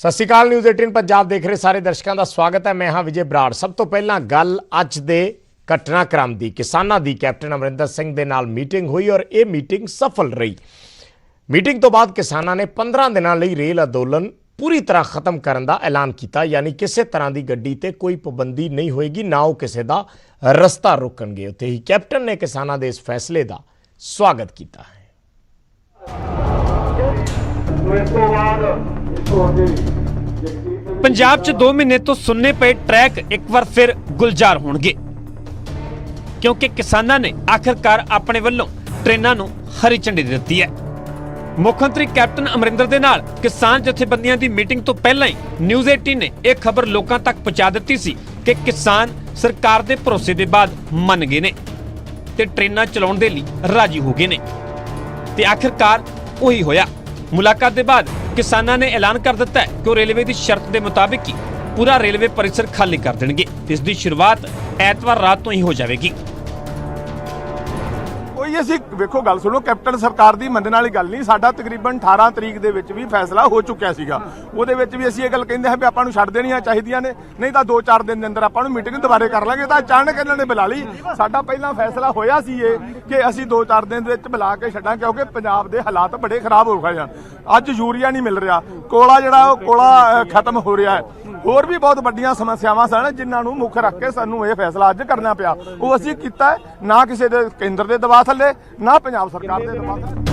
ਸਤਿ ਸ਼੍ਰੀ ਅਕਾਲ ਨਿਊਜ਼ 18 ਪੰਜਾਬ ਦੇਖ ਰਹੇ ਸਾਰੇ ਦਰਸ਼ਕਾਂ ਦਾ ਸਵਾਗਤ ਹੈ। ਮੈਂ ਹਾਂ ਵਿਜੇ ਬਰਾੜ। ਸਭ ਤੋਂ ਪਹਿਲਾਂ ਗੱਲ ਅੱਜ ਦੇ ਘਟਨਾਕ੍ਰਮ ਦੀ, ਕਿਸਾਨਾਂ ਦੀ। ਕੈਪਟਨ ਅਮਰਿੰਦਰ ਸਿੰਘ ਦੇ ਨਾਲ ਮੀਟਿੰਗ ਹੋਈ ਔਰ ਇਹ ਮੀਟਿੰਗ ਸਫਲ ਰਹੀ। ਮੀਟਿੰਗ ਤੋਂ ਬਾਅਦ ਕਿਸਾਨਾਂ ਨੇ 15 ਦਿਨਾਂ ਲਈ ਰੇਲ ਅੰਦੋਲਨ ਪੂਰੀ ਤਰ੍ਹਾਂ ਖਤਮ ਕਰਨ ਦਾ ਐਲਾਨ ਕੀਤਾ, ਯਾਨੀ ਕਿਸੇ ਤਰ੍ਹਾਂ ਦੀ ਗੱਡੀ ਤੇ ਕੋਈ ਪਾਬੰਦੀ ਨਹੀਂ ਹੋਏਗੀ, ਨਾ ਉਹ ਕਿਸੇ ਦਾ ਰਸਤਾ ਰੋਕਣਗੇ। ਉੱਥੇ ਹੀ ਕੈਪਟਨ ਨੇ ਕਿਸਾਨਾਂ ਦੇ ਇਸ ਫੈਸਲੇ ਦਾ ਸਵਾਗਤ ਕੀਤਾ ਹੈ। ਇਸ ਤੋਂ ਬਾਅਦ ਇਸ ਤੋਂ ਅੱਗੇ ਪੰਜਾਬ 'ਚ 2 ਮਹੀਨੇ ਤੋਂ ਸੁੰਨੇ ਪਏ ਟਰੈਕ ਇੱਕ ਵਾਰ ਫਿਰ ਗੁਲਜ਼ਾਰ ਹੋਣਗੇ। ਕਿਉਂਕਿ ਕਿਸਾਨਾਂ ਨੇ ਆਖਰਕਾਰ ਆਪਣੇ ਵੱਲੋਂ ਟ੍ਰੇਨਾਂ ਨੂੰ ਹਰੀ ਝੰਡੀ ਦੇ ਦਿੱਤੀ ਹੈ। ਮੁੱਖ ਮੰਤਰੀ ਕੈਪਟਨ ਅਮਰਿੰਦਰ ਦੇ ਨਾਲ ਕਿਸਾਨ ਜਥੇਬੰਦੀਆਂ ਦੀ ਮੀਟਿੰਗ ਤੋਂ ਪਹਿਲਾਂ ਹੀ ਨਿਊਜ਼ 18 ਨੇ ਇਹ ਖਬਰ ਲੋਕਾਂ ਤੱਕ ਪਹੁੰਚਾ ਦਿੱਤੀ ਸੀ ਕਿ ਕਿਸਾਨ ਸਰਕਾਰ ਦੇ ਭਰੋਸੇ ਦੇ ਬਾਅਦ ਮੰਨ ਗਏ ਨੇ ਤੇ ਟ੍ਰੇਨਾਂ ਚਲਾਉਣ ਦੇ ਲਈ ਰਾਜੀ ਹੋ ਗਏ ਨੇ। ਤੇ ਆਖਿਰਕਾਰ ਉਹੀ ਹੋਇਆ। ਮੁਲਾਕਾਤ ਦੇ ਬਾਅਦ ਕਿਸਾਨਾਂ ਨੇ ਐਲਾਨ ਕਰ ਦਿੱਤਾ ਹੈ ਕਿ ਉਹ ਰੇਲਵੇ ਦੀ ਸ਼ਰਤ ਦੇ ਮੁਤਾਬਿਕ ਹੀ ਪੂਰਾ ਰੇਲਵੇ ਪਰਿਸਰ ਖਾਲੀ ਕਰ ਦੇਣਗੇ। ਇਸ ਦੀ ਸ਼ੁਰੂਆਤ ਐਤਵਾਰ ਰਾਤ ਤੋਂ ਹੀ ਹੋ ਜਾਵੇਗੀ। ਕੋਈ ਅਸੀਂ ਵੇਖੋ ਗੱਲ ਸੁਣੋ, ਕੈਪਟਨ ਸਰਕਾਰ ਦੀ ਮੰਨਣ ਵਾਲੀ ਗੱਲ ਨਹੀਂ। ਸਾਡਾ ਤਕਰੀਬਨ 18 ਤਰੀਕ ਦੇ ਵਿੱਚ ਵੀ ਫੈਸਲਾ ਹੋ ਚੁੱਕਿਆ ਸੀਗਾ। ਉਹਦੇ ਵਿੱਚ ਵੀ ਅਸੀਂ ਇਹ ਗੱਲ ਕਹਿੰਦੇ ਹਾਂ ਵੀ ਆਪਾਂ ਨੂੰ ਛੱਡ ਦੇਣੀਆਂ ਚਾਹੀਦੀਆਂ ਨੇ। ਨਹੀਂ ਤਾਂ 2-4 ਦਿਨ ਦੇ ਅੰਦਰ ਆਪਾਂ ਨੂੰ ਮੀਟਿੰਗ ਦੁਬਾਰੇ ਕਰ ਲਾਂਗੇ। ਤਾਂ ਅਚਾਨਕ ਇਹਨਾਂ ਨੇ ਬੁਲਾ ਲਈ। ਸਾਡਾ ਪਹਿਲਾਂ ਫੈਸਲਾ ਹੋਇਆ ਸੀ ਇਹ ਕਿ ਅਸੀਂ 2-4 ਦਿਨ ਦੇ ਵਿੱਚ ਬੁਲਾ ਕੇ ਛੱਡਾਂ, ਕਿਉਂਕਿ ਪੰਜਾਬ ਦੇ ਹਾਲਾਤ ਬੜੇ ਖਰਾਬ ਹੋ ਗਏ ਹਨ ਅੱਜ ਯੂਰੀਆ ਨਹੀਂ ਮਿਲ ਰਿਹਾ। ਕੋਲਾ ਜਿਹੜਾ ਉਹ ਕੋਲਾ ਖਤਮ ਹੋ ਰਿਹਾ ਹੈ। ਹੋਰ ਵੀ ਬਹੁਤ ਵੱਡੀਆਂ ਸਮੱਸਿਆਵਾਂ ਸਨ, ਜਿਨ੍ਹਾਂ ਨੂੰ ਮੁੱਖ ਰੱਖ ਕੇ ਸਾਨੂੰ ਇਹ ਫੈਸਲਾ ਅੱਜ ਕਰਨਾ ਪਿਆ। ਉਹ ਅਸੀਂ ਕੀਤਾ ਨਾ ਕਿਸੇ ਦੇ ਕੇਂਦਰ ਦੇ ਦਬਾਅ ਥੱਲੇ, ਨਾ ਪੰਜਾਬ ਸਰਕਾਰ ਦੇ ਦਬਾਅ ਥੱਲੇ।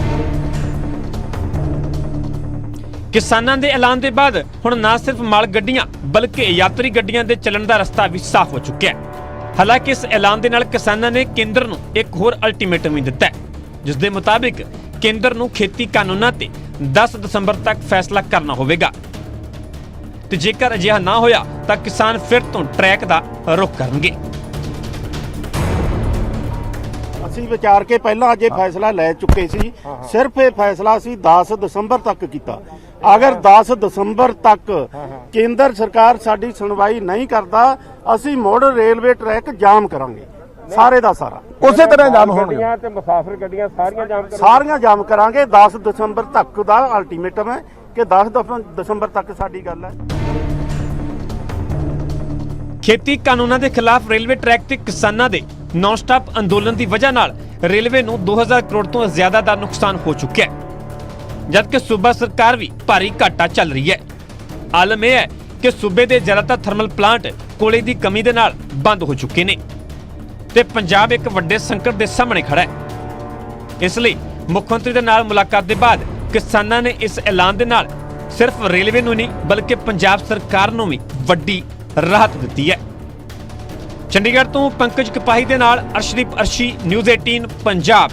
ਕਿਸਾਨਾਂ ਦੇ ਐਲਾਨ ਦੇ ਬਾਅਦ ਹੁਣ ਨਾ ਸਿਰਫ ਮਾਲ ਗੱਡੀਆਂ, ਬਲਕਿ ਯਾਤਰੀ ਗੱਡੀਆਂ ਦੇ ਚੱਲਣ ਦਾ ਰਸਤਾ ਵੀ ਸਾਫ਼ ਹੋ ਚੁੱਕਿਆ ਹੈ। ਹਾਲਾਂਕਿ ਇਸ ਐਲਾਨ ਦੇ ਨਾਲ ਕਿਸਾਨਾਂ ਨੇ ਕੇਂਦਰ ਨੂੰ ਇੱਕ ਹੋਰ ਅਲਟੀਮੇਟਮ ਵੀ ਦਿੱਤਾ ਹੈ, ਜਿਸ ਦੇ ਮੁਤਾਬਿਕ ਕੇਂਦਰ ਨੂੰ ਖੇਤੀ ਕਾਨੂੰਨਾਂ ਤੇ 10 ਦਸੰਬਰ ਤੱਕ ਫੈਸਲਾ ਕਰਨਾ ਹੋਵੇਗਾ। ਤੇ ਜੇਕਰ ਅਜਿਹਾ ਨਾ ਹੋਇਆ ਤਾਂ ਕਿਸਾਨ ਫਿਰ ਤੋਂ ਟਰੈਕ ਦਾ ਰੁਖ ਕਰਨਗੇ। ਅਸੀਂ ਵਿਚਾਰ ਕੇ ਪਹਿਲਾਂ ਅੱਜ ਇਹ ਫੈਸਲਾ ਲੈ ਚੁੱਕੇ ਸੀ। ਸਿਰਫ ਇਹ ਫੈਸਲਾ ਅਸੀਂ 10 ਦਸੰਬਰ ਤੱਕ ਕੀਤਾ। ਅਗਰ 10 ਦਸੰਬਰ ਤੱਕ ਕੇਂਦਰ ਸਰਕਾਰ ਸਾਡੀ ਸੁਣਵਾਈ ਨਹੀਂ ਕਰਦਾ ਅਸੀਂ ਮੁੜ ਰੇਲਵੇ ਟਰੈਕ ਜਾਮ ਕਰਾਂਗੇ। ਸਾਰੇ ਦਾ ਸਾਰਾ। ਉਸੇ ਤਰ੍ਹਾਂ ਜਾਮ ਹੋਣਗੇ। ਤੇ ਮੁਸਾਫਰ ਗੱਡੀਆਂ ਸਾਰੀਆਂ ਜਾਮ ਕਰ ਸਾਰੀਆਂ ਜਾਮ ਕਰਾਂਗੇ 10 ਦਸੰਬਰ ਤੱਕ ਦਾ ਅਲਟੀਮੇਟਮ ਹੈ। ਕਿ 10 ਦਸੰਬਰ ਤੱਕ ਸਾਡੀ ਗੱਲ ਹੈ। ਖੇਤੀ ਕਾਨੂੰਨਾਂ ਦੇ ਖਿਲਾਫ ਰੇਲਵੇ ਟਰੈਕ ਤੇ ਕਿਸਾਨਾਂ ਦੇ ਨਾਨ ਸਟਾਪ ਅੰਦੋਲਨ ਦੀ ਵਜ੍ਹਾ ਨਾਲ ਰੇਲਵੇ ਨੂੰ 2000 ਕਰੋੜ ਤੋਂ ਜ਼ਿਆਦਾ ਦਾ ਨੁਕਸਾਨ ਹੋ ਚੁੱਕਿਆ ਹੈ। ਜਦਕਿ ਸੂਬਾ ਸਰਕਾਰ ਵੀ ਭਾਰੀ ਘਾਟਾ ਚੱਲ ਰਹੀ ਹੈ। ਆਲਮ ਇਹ ਹੈ ਕਿ ਸੂਬੇ ਦੇ ਜ਼ਿਆਦਾਤਰ ਥਰਮਲ ਪਲਾਂਟ ਕੋਲੇ ਦੀ ਕਮੀ ਦੇ ਨਾਲ ਬੰਦ ਹੋ ਚੁੱਕੇ ਨੇ ਤੇ ਪੰਜਾਬ ਇੱਕ ਵੱਡੇ ਸੰਕਟ ਦੇ ਸਾਹਮਣੇ ਖੜਾ ਹੈ। ਇਸ ਲਈ ਮੁੱਖ ਮੰਤਰੀ ਦੇ ਨਾਲ ਮੁਲਾਕਾਤ ਦੇ ਬਾਅਦ ਕਿਸਾਨਾਂ ਨੇ ਇਸ ਐਲਾਨ ਦੇ ਨਾਲ ਸਿਰਫ ਰੇਲਵੇ ਨੂੰ ਨਹੀਂ, ਬਲਕਿ ਪੰਜਾਬ ਸਰਕਾਰ ਨੂੰ ਵੀ ਵੱਡੀ ਰਾਹਤ ਦਿੱਤੀ ਹੈ। ਚੰਡੀਗੜ੍ਹ ਤੋਂ ਪੰਕਜ ਕਪਾਹੀ ਦੇ ਨਾਲ ਅਰਸ਼ਦੀਪ ਅਰਸ਼ੀ, ਨਿਊਜ਼ 18 ਪੰਜਾਬ।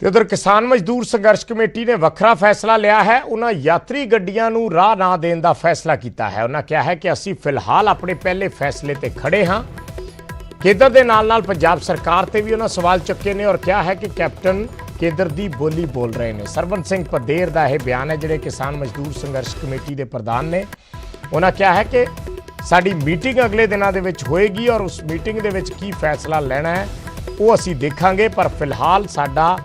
ਤੇ ਉਧਰ ਕਿਸਾਨ ਮਜ਼ਦੂਰ ਸੰਘਰਸ਼ ਕਮੇਟੀ ਨੇ ਵੱਖਰਾ ਫੈਸਲਾ ਲਿਆ ਹੈ। ਉਹਨਾਂ ਯਾਤਰੀ ਗੱਡੀਆਂ ਨੂੰ ਰਾਹ ਨਾ ਦੇਣ ਦਾ ਫੈਸਲਾ ਕੀਤਾ ਹੈ। ਉਹਨਾਂ ਕਿਹਾ ਹੈ ਕਿ ਅਸੀਂ ਫਿਲਹਾਲ ਆਪਣੇ ਪਹਿਲੇ ਫੈਸਲੇ ਤੇ ਖੜੇ ਹਾਂ। ਕੇਂਦਰ ਦੇ ਨਾਲ ਨਾਲ ਪੰਜਾਬ ਸਰਕਾਰ ਤੇ ਵੀ ਉਹਨਾਂ ਸਵਾਲ ਚੁੱਕੇ ਨੇ ਔਰ ਕਿਹਾ ਹੈ ਕਿ ਕੈਪਟਨ ਕੇਂਦਰ ਦੀ ਬੋਲੀ ਬੋਲ ਰਹੇ ਨੇ। ਸਰਵਨ ਸਿੰਘ ਪਦੇਰ ਦਾ ਇਹ ਬਿਆਨ ਹੈ ਜਿਹੜੇ ਕਿਸਾਨ ਮਜ਼ਦੂਰ ਸੰਘਰਸ਼ ਕਮੇਟੀ ਦੇ ਪ੍ਰਧਾਨ ਨੇ। ਉਹਨਾਂ ਕਿਹਾ ਹੈ ਕਿ ਸਾਡੀ ਮੀਟਿੰਗ ਅਗਲੇ ਦਿਨਾਂ ਦੇ ਵਿੱਚ ਹੋਏਗੀ ਔਰ ਉਸ ਮੀਟਿੰਗ ਦੇ ਵਿੱਚ ਕੀ ਫੈਸਲਾ ਲੈਣਾ ਹੈ, ਉਹ ਅਸੀਂ ਦੇਖਾਂਗੇ। ਪਰ ਫਿਲਹਾਲ ਸਾਡਾ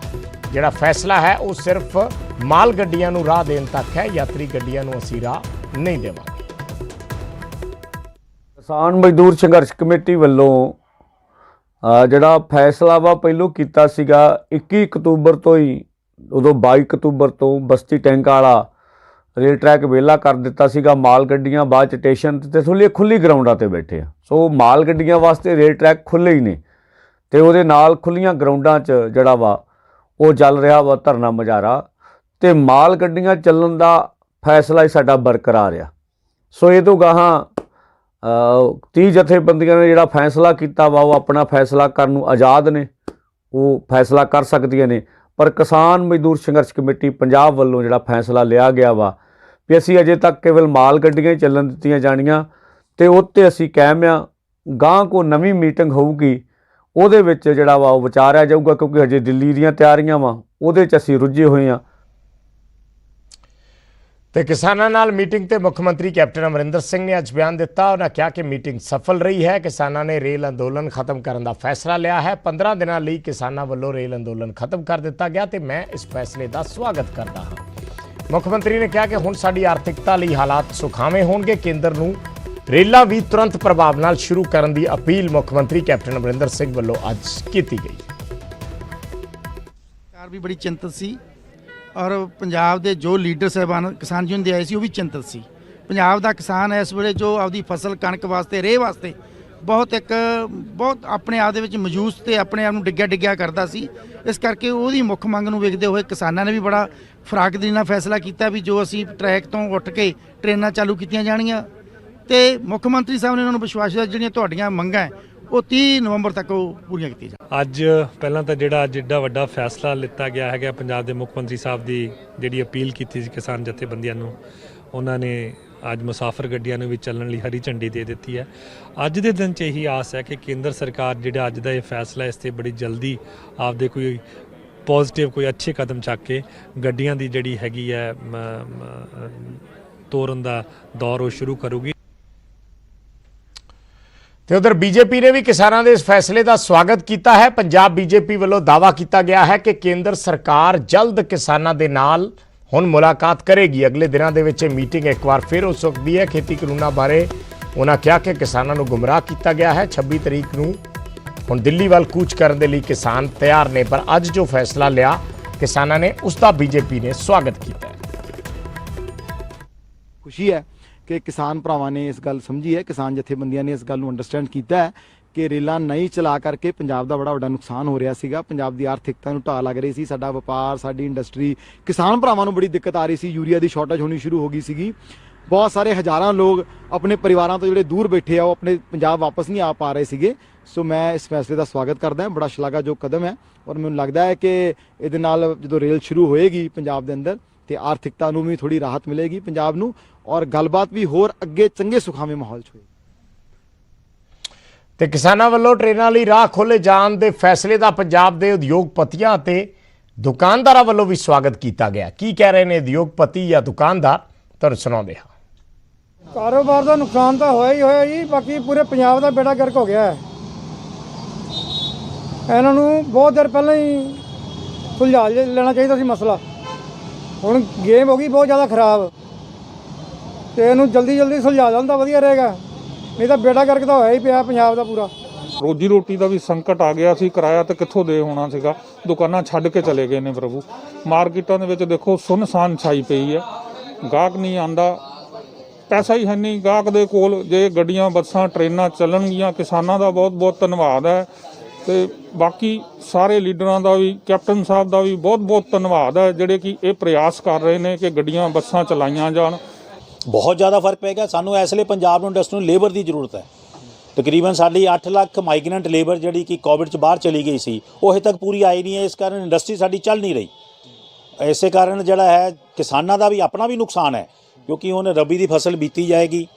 ਜਿਹੜਾ ਫੈਸਲਾ ਹੈ, ਉਹ ਸਿਰਫ ਮਾਲ ਗੱਡੀਆਂ ਨੂੰ ਰਾਹ ਦੇਣ ਤੱਕ ਹੈ, ਯਾਤਰੀ ਗੱਡੀਆਂ ਨੂੰ ਅਸੀਂ ਰਾਹ ਨਹੀਂ ਦੇਵਾਂਗੇ। ਕਿਸਾਨ ਮਜ਼ਦੂਰ ਸੰਘਰਸ਼ ਕਮੇਟੀ ਵੱਲੋਂ ਜਿਹੜਾ ਫੈਸਲਾ ਵਾ ਪਹਿਲੋਂ ਕੀਤਾ ਸੀਗਾ 21 ਅਕਤੂਬਰ ਤੋਂ ਹੀ, ਉਦੋਂ 22 ਅਕਤੂਬਰ ਤੋਂ ਬਸਤੀ ਟੈਂਕ ਵਾਲਾ ਰੇਲ ਟਰੈਕ ਵਿਹਲਾ ਕਰ ਦਿੱਤਾ ਸੀਗਾ, ਮਾਲ ਗੱਡੀਆਂ ਬਾਅਦ ਚ ਸਟੇਸ਼ਨ ਤੇ ਥੋੜੀ ਖੁੱਲੀ ਗਰਾਊਂਡਾਂ ਤੇ ਬੈਠੇ ਆ। ਸੋ ਮਾਲ ਗੱਡੀਆਂ ਵਾਸਤੇ ਰੇਲ ਟਰੈਕ ਖੁੱਲੇ ਹੀ ਨੇ। ਤੇ ਉਹਦੇ ਨਾਲ ਖੁੱਲੀਆਂ ਗਰਾਊਂਡਾਂ 'ਚ ਜਿਹੜਾ ਵਾ, ਉਹ ਚੱਲ ਰਿਹਾ ਵਾ ਧਰਨਾ ਮੁਜ਼ਾਹਰਾ। ਤੇ ਮਾਲ ਗੱਡੀਆਂ ਚੱਲਣ ਦਾ ਫੈਸਲਾ ਹੀ ਸਾਡਾ ਬਰਕਰਾਰ ਆ। ਸੋ ਇਹ ਤੋਂ ਗਾਹਾਂ 30 ਜਥੇਬੰਦੀਆਂ ਨੇ ਜਿਹੜਾ ਫੈਸਲਾ ਕੀਤਾ ਵਾ, ਉਹ ਆਪਣਾ ਫੈਸਲਾ ਕਰਨ ਨੂੰ ਆਜ਼ਾਦ ਨੇ, ਉਹ ਫੈਸਲਾ ਕਰ ਸਕਦੀਆਂ ਨੇ। ਪਰ ਕਿਸਾਨ ਮਜ਼ਦੂਰ ਸੰਘਰਸ਼ ਕਮੇਟੀ ਪੰਜਾਬ ਵੱਲੋਂ ਜਿਹੜਾ ਫੈਸਲਾ ਲਿਆ ਗਿਆ ਵਾ ਵੀ ਅਸੀਂ ਅਜੇ ਤੱਕ ਕੇਵਲ ਮਾਲ ਗੱਡੀਆਂ ਹੀ ਚੱਲਣ ਦਿੱਤੀਆਂ ਜਾਣੀਆਂ ਤੇ ਉੱਤੇ ਅਸੀਂ ਕਾਇਮ ਆ ਗਾਂ ਕੋ ਨਵੀਂ ਮੀਟਿੰਗ ਹੋਊਗੀ, ਉਹਦੇ ਵਿੱਚ ਜਿਹੜਾ ਵਾ ਉਹ ਵਿਚਾਰਿਆ ਜਾਊਗਾ ਕਿਉਂਕਿ ਹਜੇ ਦਿੱਲੀ ਦੀਆਂ ਤਿਆਰੀਆਂ ਵਾ, ਉਹਦੇ 'ਚ ਅਸੀਂ ਰੁੱਝੇ ਹੋਏ ਆ। ਤੇ ਕਿਸਾਨਾਂ ਨਾਲ ਮੀਟਿੰਗ ਤੇ ਮੁੱਖ ਮੰਤਰੀ ਕੈਪਟਨ ਅਮਰਿੰਦਰ ਸਿੰਘ ਨੇ ਅੱਜ ਬਿਆਨ ਦਿੱਤਾ। ਉਹਨਾਂ ਕਿਹਾ ਕਿ ਮੀਟਿੰਗ ਸਫਲ ਰਹੀ ਹੈ। ਕਿਸਾਨਾਂ ਨੇ ਰੇਲ ਅੰਦੋਲਨ ਖਤਮ ਕਰਨ ਦਾ ਫੈਸਲਾ ਲਿਆ ਹੈ। 15 ਦਿਨਾਂ ਲਈ ਕਿਸਾਨਾਂ ਵੱਲੋਂ ਰੇਲ ਅੰਦੋਲਨ ਖਤਮ ਕਰ ਦਿੱਤਾ ਗਿਆ ਤੇ ਮੈਂ ਇਸ ਫੈਸਲੇ ਦਾ ਸਵਾਗਤ ਕਰਦਾ ਹਾਂ। ਮੁੱਖ ਮੰਤਰੀ ਨੇ ਕਿਹਾ ਕਿ ਹੁਣ ਸਾਡੀ ਆਰਥਿਕਤਾ ਲਈ ਹਾਲਾਤ ਸੁਖਾਵੇਂ ਹੋਣਗੇ। ਕੇਂਦਰ ਨੂੰ ਰੇਲਾਂ ਵੀ ਤੁਰੰਤ ਪ੍ਰਭਾਵ ਨਾਲ ਸ਼ੁਰੂ ਕਰਨ ਦੀ ਅਪੀਲ ਮੁੱਖ ਮੰਤਰੀ ਕੈਪਟਨ ਅਮਰਿੰਦਰ ਸਿੰਘ ਵੱਲੋਂ ਅੱਜ ਕੀਤੀ ਗਈ। ਸਰਕਾਰ ਵੀ ਬੜੀ ਚਿੰਤਤ ਸੀ। ਔਰ ਪੰਜਾਬ ਦੇ ਜੋ ਲੀਡਰ ਸਾਹਿਬਾਨ ਕਿਸਾਨ ਯੂਨੀਅਨ ਦੇ ਆਏ ਸੀ, ਉਹ ਵੀ ਚਿੰਤਤ ਸੀ। ਪੰਜਾਬ ਦਾ ਕਿਸਾਨ ਇਸ ਵੇਲੇ ਜੋ ਆਪਦੀ ਫਸਲ ਕਣਕ ਵਾਸਤੇ, ਰੇਹ ਵਾਸਤੇ ਬਹੁਤ ਇੱਕ, ਬਹੁਤ ਆਪਣੇ ਆਪ ਦੇ ਵਿੱਚ ਮਜੂਸ ਤੇ ਆਪਣੇ ਆਪ ਨੂੰ ਡਿੱਗਿਆ ਡਿੱਗਿਆ ਕਰਦਾ ਸੀ। ਇਸ ਕਰਕੇ ਉਹਦੀ ਮੁੱਖ ਮੰਗ ਨੂੰ ਵੇਖਦੇ ਹੋਏ ਕਿਸਾਨਾਂ ਨੇ ਵੀ ਬੜਾ ਫਰਾਕਦਰੀ ਨਾਲ ਫੈਸਲਾ ਕੀਤਾ ਵੀ ਜੋ ਅਸੀਂ ਟਰੈਕ ਤੋਂ ਉੱਠ ਕੇ ਟ੍ਰੇਨਾਂ ਚਾਲੂ ਕੀਤੀਆਂ ਜਾਣੀਆਂ। ਤੇ ਮੁੱਖ ਮੰਤਰੀ ਸਾਹਿਬ ਨੇ ਉਹਨਾਂ ਨੂੰ ਵਿਸ਼ਵਾਸ ਦਿੱਤਾ, ਜਿਹੜੀਆਂ ਤੁਹਾਡੀਆਂ ਮੰਗਾਂ ਉਹ 30 ਨਵੰਬਰ ਤੱਕ ਉਹ ਪੂਰੀਆਂ ਕੀਤੀਆਂ ਜਾਣ। ਅੱਜ ਪਹਿਲਾਂ ਤਾਂ ਜਿਹੜਾ ਅੱਜ ਏਡਾ ਵੱਡਾ ਫੈਸਲਾ ਲਿੱਤਾ ਗਿਆ ਹੈਗਾ ਪੰਜਾਬ ਦੇ ਮੁੱਖ ਮੰਤਰੀ ਸਾਹਿਬ ਦੀ ਜਿਹੜੀ ਅਪੀਲ ਕੀਤੀ ਸੀ ਕਿਸਾਨ ਜਥੇਬੰਦੀਆਂ ਨੂੰ, ਉਹਨਾਂ ਨੇ ਅੱਜ ਮੁਸਾਫਰ ਗੱਡੀਆਂ ਨੂੰ ਵੀ ਚੱਲਣ ਲਈ ਹਰੀ ਝੰਡੀ ਦੇ ਦਿੱਤੀ ਹੈ। ਅੱਜ ਦੇ ਦਿਨ 'ਚ ਇਹੀ ਆਸ ਹੈ ਕਿ ਕੇਂਦਰ ਸਰਕਾਰ ਜਿਹੜਾ ਅੱਜ ਦਾ ਇਹ ਫੈਸਲਾ ਇਸ ਤੇ ਬੜੀ ਜਲਦੀ ਆਪਦੇ ਕੋਈ ਪੋਜ਼ਿਟਿਵ, ਕੋਈ ਅੱਛੇ ਕਦਮ ਚੱਕ ਕੇ ਗੱਡੀਆਂ ਦੀ ਜਿਹੜੀ ਹੈਗੀ ਹੈ ਤੋਰਨ ਦਾ ਦੌਰ ਉਹ ਸ਼ੁਰੂ ਕਰੂਗੀ। ਤੇ ਉਧਰ ਬੀਜੇਪੀ ਨੇ ਵੀ ਕਿਸਾਨਾਂ ਦੇ ਇਸ ਫੈਸਲੇ ਦਾ ਸਵਾਗਤ ਕੀਤਾ ਹੈ। ਪੰਜਾਬ ਬੀਜੇਪੀ ਵੱਲੋਂ ਦਾਅਵਾ ਕੀਤਾ ਗਿਆ ਹੈ ਕਿ ਕੇਂਦਰ ਸਰਕਾਰ ਜਲਦ ਕਿਸਾਨਾਂ ਦੇ ਨਾਲ ਹੁਣ ਮੁਲਾਕਾਤ ਕਰੇਗੀ। ਅਗਲੇ ਦਿਨਾਂ ਦੇ ਵਿੱਚ ਇਹ ਮੀਟਿੰਗ ਇੱਕ ਵਾਰ ਫਿਰ ਹੋ ਸਕਦੀ ਹੈ। ਖੇਤੀ ਕਾਨੂੰਨਾਂ ਬਾਰੇ ਉਹਨਾਂ ਕਿਹਾ ਕਿ ਕਿਸਾਨਾਂ ਨੂੰ ਗੁੰਮਰਾਹ ਕੀਤਾ ਗਿਆ ਹੈ। 26 ਤਰੀਕ ਨੂੰ ਹੁਣ ਦਿੱਲੀ ਵੱਲ ਕੂਚ ਕਰਨ ਦੇ ਲਈ ਕਿਸਾਨ ਤਿਆਰ ਨੇ, ਪਰ ਅੱਜ ਜੋ ਫੈਸਲਾ ਲਿਆ, ਕਿਸਾਨਾਂ ਨੇ ਉਸ ਦਾ ਬੀਜੇਪੀ ਨੇ ਸਵਾਗਤ ਕੀਤਾ ਹੈ। ਖੁਸ਼ੀ ਹੈ ਕਿ ਕਿਸਾਨ ਭਰਾਵਾਂ ਨੇ ਇਸ ਗੱਲ ਸਮਝੀ ਹੈ, ਕਿਸਾਨ ਜਥੇਬੰਦੀਆਂ ਨੇ ਇਸ ਗੱਲ ਨੂੰ ਅੰਡਰਸਟੈਂਡ ਕੀਤਾ ਹੈ ਕਿ ਰੇਲਾਂ ਨਹੀਂ ਚਲਾ ਕਰਕੇ ਪੰਜਾਬ ਦਾ ਬੜਾ ਵੱਡਾ ਨੁਕਸਾਨ ਹੋ ਰਿਹਾ ਸੀਗਾ। ਪੰਜਾਬ ਦੀ ਆਰਥਿਕਤਾ ਨੂੰ ਢਾਹ ਲੱਗ ਰਹੀ ਸੀ, ਸਾਡਾ ਵਪਾਰ, ਸਾਡੀ ਇੰਡਸਟਰੀ ਕਿਸਾਨ ਭਰਾਵਾਂ ਨੂੰ ਬੜੀ ਦਿੱਕਤ ਆ ਰਹੀ ਸੀ। ਯੂਰੀਆ ਦੀ ਸ਼ਾਰਟੇਜ ਹੋਣੀ ਸ਼ੁਰੂ ਹੋ ਗਈ ਸੀਗੀ। ਬਹੁਤ ਸਾਰੇ ਹਜ਼ਾਰਾਂ ਲੋਕ ਆਪਣੇ ਪਰਿਵਾਰਾਂ ਤੋਂ ਜਿਹੜੇ ਦੂਰ ਬੈਠੇ ਆ, ਉਹ ਆਪਣੇ ਪੰਜਾਬ ਵਾਪਸ ਨਹੀਂ ਆ ਪਾ ਰਹੇ ਸੀਗੇ। ਸੋ ਮੈਂ ਇਸ ਫੈਸਲੇ ਦਾ ਸਵਾਗਤ ਕਰਦਾ ਹਾਂ। ਬੜਾ ਸ਼ਲਾਘਾਯੋਗ ਕਦਮ ਹੈ ਔਰ ਮੈਨੂੰ ਲੱਗਦਾ ਹੈ ਕਿ ਇਹਦੇ ਨਾਲ ਜਦੋਂ ਰੇਲ ਸ਼ੁਰੂ ਹੋਏਗੀ ਪੰਜਾਬ ਦੇ ਅੰਦਰ ਤੇ ਆਰਥਿਕਤਾ ਨੂੰ ਵੀ ਥੋੜੀ ਰਾਹਤ ਮਿਲੇਗੀ ਪੰਜਾਬ ਨੂੰ ਔਰ ਗੱਲਬਾਤ ਵੀ ਹੋਰ ਅੱਗੇ ਚੰਗੇ ਸੁਖਾਵੇਂ ਮਾਹੌਲ 'ਚ ਹੋਏਗੀ। ਤੇ ਕਿਸਾਨਾਂ ਵੱਲੋਂ ਟ੍ਰੇਨਾਂ ਲਈ ਰਾਹ ਖੋਲੇ ਜਾਣ ਦੇ ਫੈਸਲੇ ਦਾ ਪੰਜਾਬ ਦੇ ਉਦਯੋਗਪਤੀਆਂ ਅਤੇ ਦੁਕਾਨਦਾਰਾਂ ਵੱਲੋਂ ਵੀ ਸਵਾਗਤ ਕੀਤਾ ਗਿਆ। ਕੀ ਕਹਿ ਰਹੇ ਨੇ ਉਦਯੋਗਪਤੀ ਜਾਂ ਦੁਕਾਨਦਾਰ? ਤੁਹਾਨੂੰ ਸੁਣਾਉਂਦੇ ਹਾਂ। ਕਾਰੋਬਾਰ ਦਾ ਨੁਕਸਾਨ ਤਾਂ ਹੋਇਆ ਹੀ ਹੋਇਆ ਜੀ ਬਾਕੀ ਪੂਰੇ ਪੰਜਾਬ ਦਾ ਬੇੜਾ ਗਰਕ ਹੋ ਗਿਆ ਹੈ। ਇਹਨਾਂ ਨੂੰ ਬਹੁਤ ਦੇਰ ਪਹਿਲਾਂ ਹੀ ਸੁਲਝਾ ਲੈਣਾ ਚਾਹੀਦਾ ਸੀ ਮਸਲਾ। ਹੁਣ ਗੇਮ ਹੋ ਗਈ ਬਹੁਤ ਜ਼ਿਆਦਾ ਖਰਾਬ। ਤੇ ਇਹਨੂੰ ਜਲਦੀ ਜਲਦੀ ਸੁਲਝਾ ਲੈਂਦਾ ਵਧੀਆ ਰਹੇਗਾ। ਨਹੀਂ ਤਾਂ ਬੇੜਾ ਗਰਕ ਤਾਂ ਹੋਇਆ ਹੀ ਪਿਆ ਪੰਜਾਬ ਦਾ ਪੂਰਾ। ਰੋਜੀ ਰੋਟੀ ਦਾ ਵੀ ਸੰਕਟ ਆ ਗਿਆ ਸੀ, ਕਿਰਾਇਆ ਤੇ ਕਿੱਥੋਂ ਦੇ ਹੋਣਾ ਸੀਗਾ? ਦੁਕਾਨਾਂ ਛੱਡ ਕੇ ਚਲੇ ਗਏ ਨੇ ਪ੍ਰਭੂ। ਮਾਰਕੀਟਾਂ ਦੇ ਵਿੱਚ ਦੇਖੋ ਸੁੰਨਸਾਨ ਛਾਈ ਪਈ ਹੈ। ਗਾਹਕ ਨਹੀਂ ਆਂਦਾ ਪੈਸਾ ਹੀ ਹੈ ਨਹੀਂ। ਗਾਹਕ ਦੇ ਕੋਲ ਜੇ ਗੱਡੀਆਂ, ਬੱਸਾਂ, ਟ੍ਰੇਨਾਂ ਚੱਲਣਗੀਆਂ, ਕਿਸਾਨਾਂ ਦਾ ਬਹੁਤ ਬਹੁਤ ਧੰਨਵਾਦ ਹੈ। ਤੇ ਬਾਕੀ ਸਾਰੇ ਲੀਡਰਾਂ ਦਾ ਵੀ, ਕੈਪਟਨ ਸਾਹਿਬ ਦਾ ਵੀ ਬਹੁਤ ਬਹੁਤ ਧੰਨਵਾਦ ਹੈ, ਜਿਹੜੇ ਕਿ ਇਹ ਪ੍ਰਯਾਸ ਕਰ ਰਹੇ ਨੇ ਕਿ ਗੱਡੀਆਂ, ਬੱਸਾਂ ਚਲਾਈਆਂ ਜਾਣ। ਬਹੁਤ ਜ਼ਿਆਦਾ ਫ਼ਰਕ ਪੈ ਗਿਆ। ਸਾਨੂੰ ਇਸ ਲਈ ਪੰਜਾਬ ਨੂੰ ਇੰਡਸਟਰੀ ਨੂੰ ਲੇਬਰ ਦੀ ਜ਼ਰੂਰਤ ਹੈ। ਤਕਰੀਬਨ ਸਾਡੀ 8 ਲੱਖ ਮਾਈਗ੍ਰੈਂਟ ਲੇਬਰ ਜਿਹੜੀ ਕਿ ਕੋਵਿਡ ਚ ਬਾਹਰ ਚਲੀ ਗਈ ਸੀ, ਉਹ ਹਜੇ ਤੱਕ ਪੂਰੀ ਆਈ ਨਹੀਂ ਹੈ। ਇਸ ਕਾਰਨ ਇੰਡਸਟਰੀ ਸਾਡੀ ਚੱਲ ਨਹੀਂ ਰਹੀ। ਇਸੇ ਕਾਰਨ ਜਿਹੜਾ ਹੈ, ਕਿਸਾਨਾਂ ਦਾ ਵੀ ਆਪਣਾ ਵੀ ਨੁਕਸਾਨ ਹੈ, ਕਿਉਂਕਿ ਹੁਣ ਰਬੀ ਦੀ ਫਸਲ ਬੀਤੀ ਜਾਏਗੀ।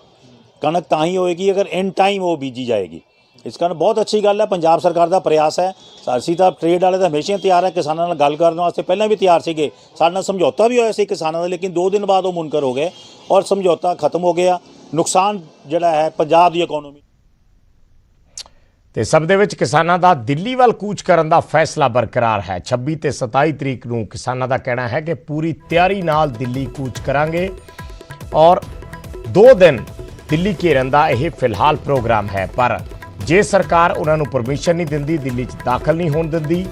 ਕਣਕ ਤਾਂ ਹੀ ਹੋਏਗੀ ਅਗਰ ਇਨ ਟਾਈਮ ਉਹ ਬੀਜੀ ਜਾਏਗੀ। ਇਸ ਕਾਰਨ ਬਹੁਤ ਅੱਛੀ ਗੱਲ ਹੈ, ਪੰਜਾਬ ਸਰਕਾਰ ਦਾ ਪ੍ਰਯਾਸ ਹੈ। ਅਸੀਂ ਤਾਂ ਟ੍ਰੇਡ ਵਾਲੇ ਤਾਂ ਹਮੇਸ਼ਾ ਹੀ ਤਿਆਰ ਹੈ, ਕਿਸਾਨਾਂ ਨਾਲ ਗੱਲ ਕਰਨ ਵਾਸਤੇ ਪਹਿਲਾਂ ਵੀ ਤਿਆਰ ਸੀਗੇ। ਸਾਡੇ ਨਾਲ ਸਮਝੌਤਾ ਵੀ ਹੋਇਆ ਸੀ ਕਿਸਾਨਾਂ ਦਾ, ਲੇਕਿਨ 2 ਦਿਨ ਬਾਅਦ ਉਹ ਮੁਨਕਰ ਹੋ ਗਏ ਔਰ ਸਮਝੌਤਾ ਖਤਮ ਹੋ ਗਿਆ। ਨੁਕਸਾਨ ਜਿਹੜਾ ਹੈ ਪੰਜਾਬ ਦੀ ਇਕਨੋਮੀ ਤੇ ਸਭ ਦੇ ਵਿੱਚ ਕਿਸਾਨਾਂ ਦਾ ਦਿੱਲੀ ਵੱਲ ਕੂਚ ਕਰਨ ਦਾ ਫੈਸਲਾ ਬਰਕਰਾਰ ਹੈ। 26 ਤੇ 27 ਤਰੀਕ ਨੂੰ ਕਿਸਾਨਾਂ ਦਾ ਕਹਿਣਾ ਹੈ ਕਿ ਪੂਰੀ ਤਿਆਰੀ ਨਾਲ ਦਿੱਲੀ ਕੂਚ ਕਰਾਂਗੇ ਔਰ 2 ਦਿਨ ਦਿੱਲੀ ਘੇਰਨ ਦਾ ਇਹ ਫਿਲਹਾਲ ਪ੍ਰੋਗਰਾਮ ਹੈ। ਪਰ ਜੇ ਸਰਕਾਰ ਉਹਨਾਂ ਨੂੰ ਪਰਮਿਸ਼ਨ ਨਹੀਂ ਦਿੰਦੀ, ਦਿੱਲੀ 'ਚ ਦਾਖਲ ਨਹੀਂ ਹੋਣ ਦਿੰਦੀ,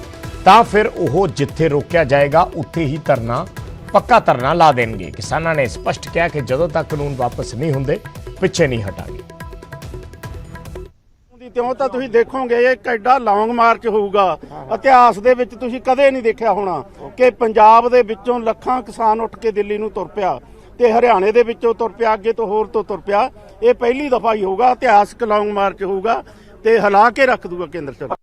ਤਾਂ ਫਿਰ ਉਹ ਜਿੱਥੇ ਰੋਕਿਆ ਜਾਏਗਾ, ਉੱਥੇ ਹੀ ਧਰਨਾ, ਪੱਕਾ ਧਰਨਾ ਲਾ ਦੇਣਗੇ। ਕਿਸਾਨਾਂ ਨੇ ਸਪਸ਼ਟ ਕਿਹਾ ਕਿ ਜਦੋਂ ਤੱਕ ਕਾਨੂੰਨ ਵਾਪਸ ਨਹੀਂ ਹੁੰਦੇ, ਪਿੱਛੇ ਨਹੀਂ ਹਟਾਂਗੇ। ਦੀ ਤਿਉਂ ਤਾਂ ਤੁਸੀਂ ਦੇਖੋਗੇ, ਇਹ ਕਿੱਡਾ ਲੌਂਗ ਮਾਰਚ ਹੋਊਗਾ। ਇਤਿਹਾਸ ਦੇ ਵਿੱਚ ਤੁਸੀਂ ਕਦੇ ਨਹੀਂ ਦੇਖਿਆ ਹੋਣਾ ਕਿ ਪੰਜਾਬ ਦੇ ਵਿੱਚੋਂ ਲੱਖਾਂ ਕਿਸਾਨ ਉੱਠ ਕੇ ਦਿੱਲੀ ਨੂੰ ਤੁਰ ਪਿਆ। ਤੇ ਹਰਿਆਣੇ ਦੇ ਵਿੱਚੋਂ ਤੁਰ ਪਿਆ, ਅੱਗੇ ਤੋਂ ਹੋਰ ਤੋਂ ਤੁਰ ਪਿਆ। ਇਹ ਪਹਿਲੀ ਦਫਾ ਹੀ ਹੋਊਗਾ ਇਤਿਹਾਸਕ ਲੌਂਗ ਮਾਰਚ ਹੋਊਗਾ ਤੇ ਹਿਲਾ ਕੇ ਰੱਖ ਦੂਗਾ ਕੇਂਦਰ ਸਰਕਾਰ।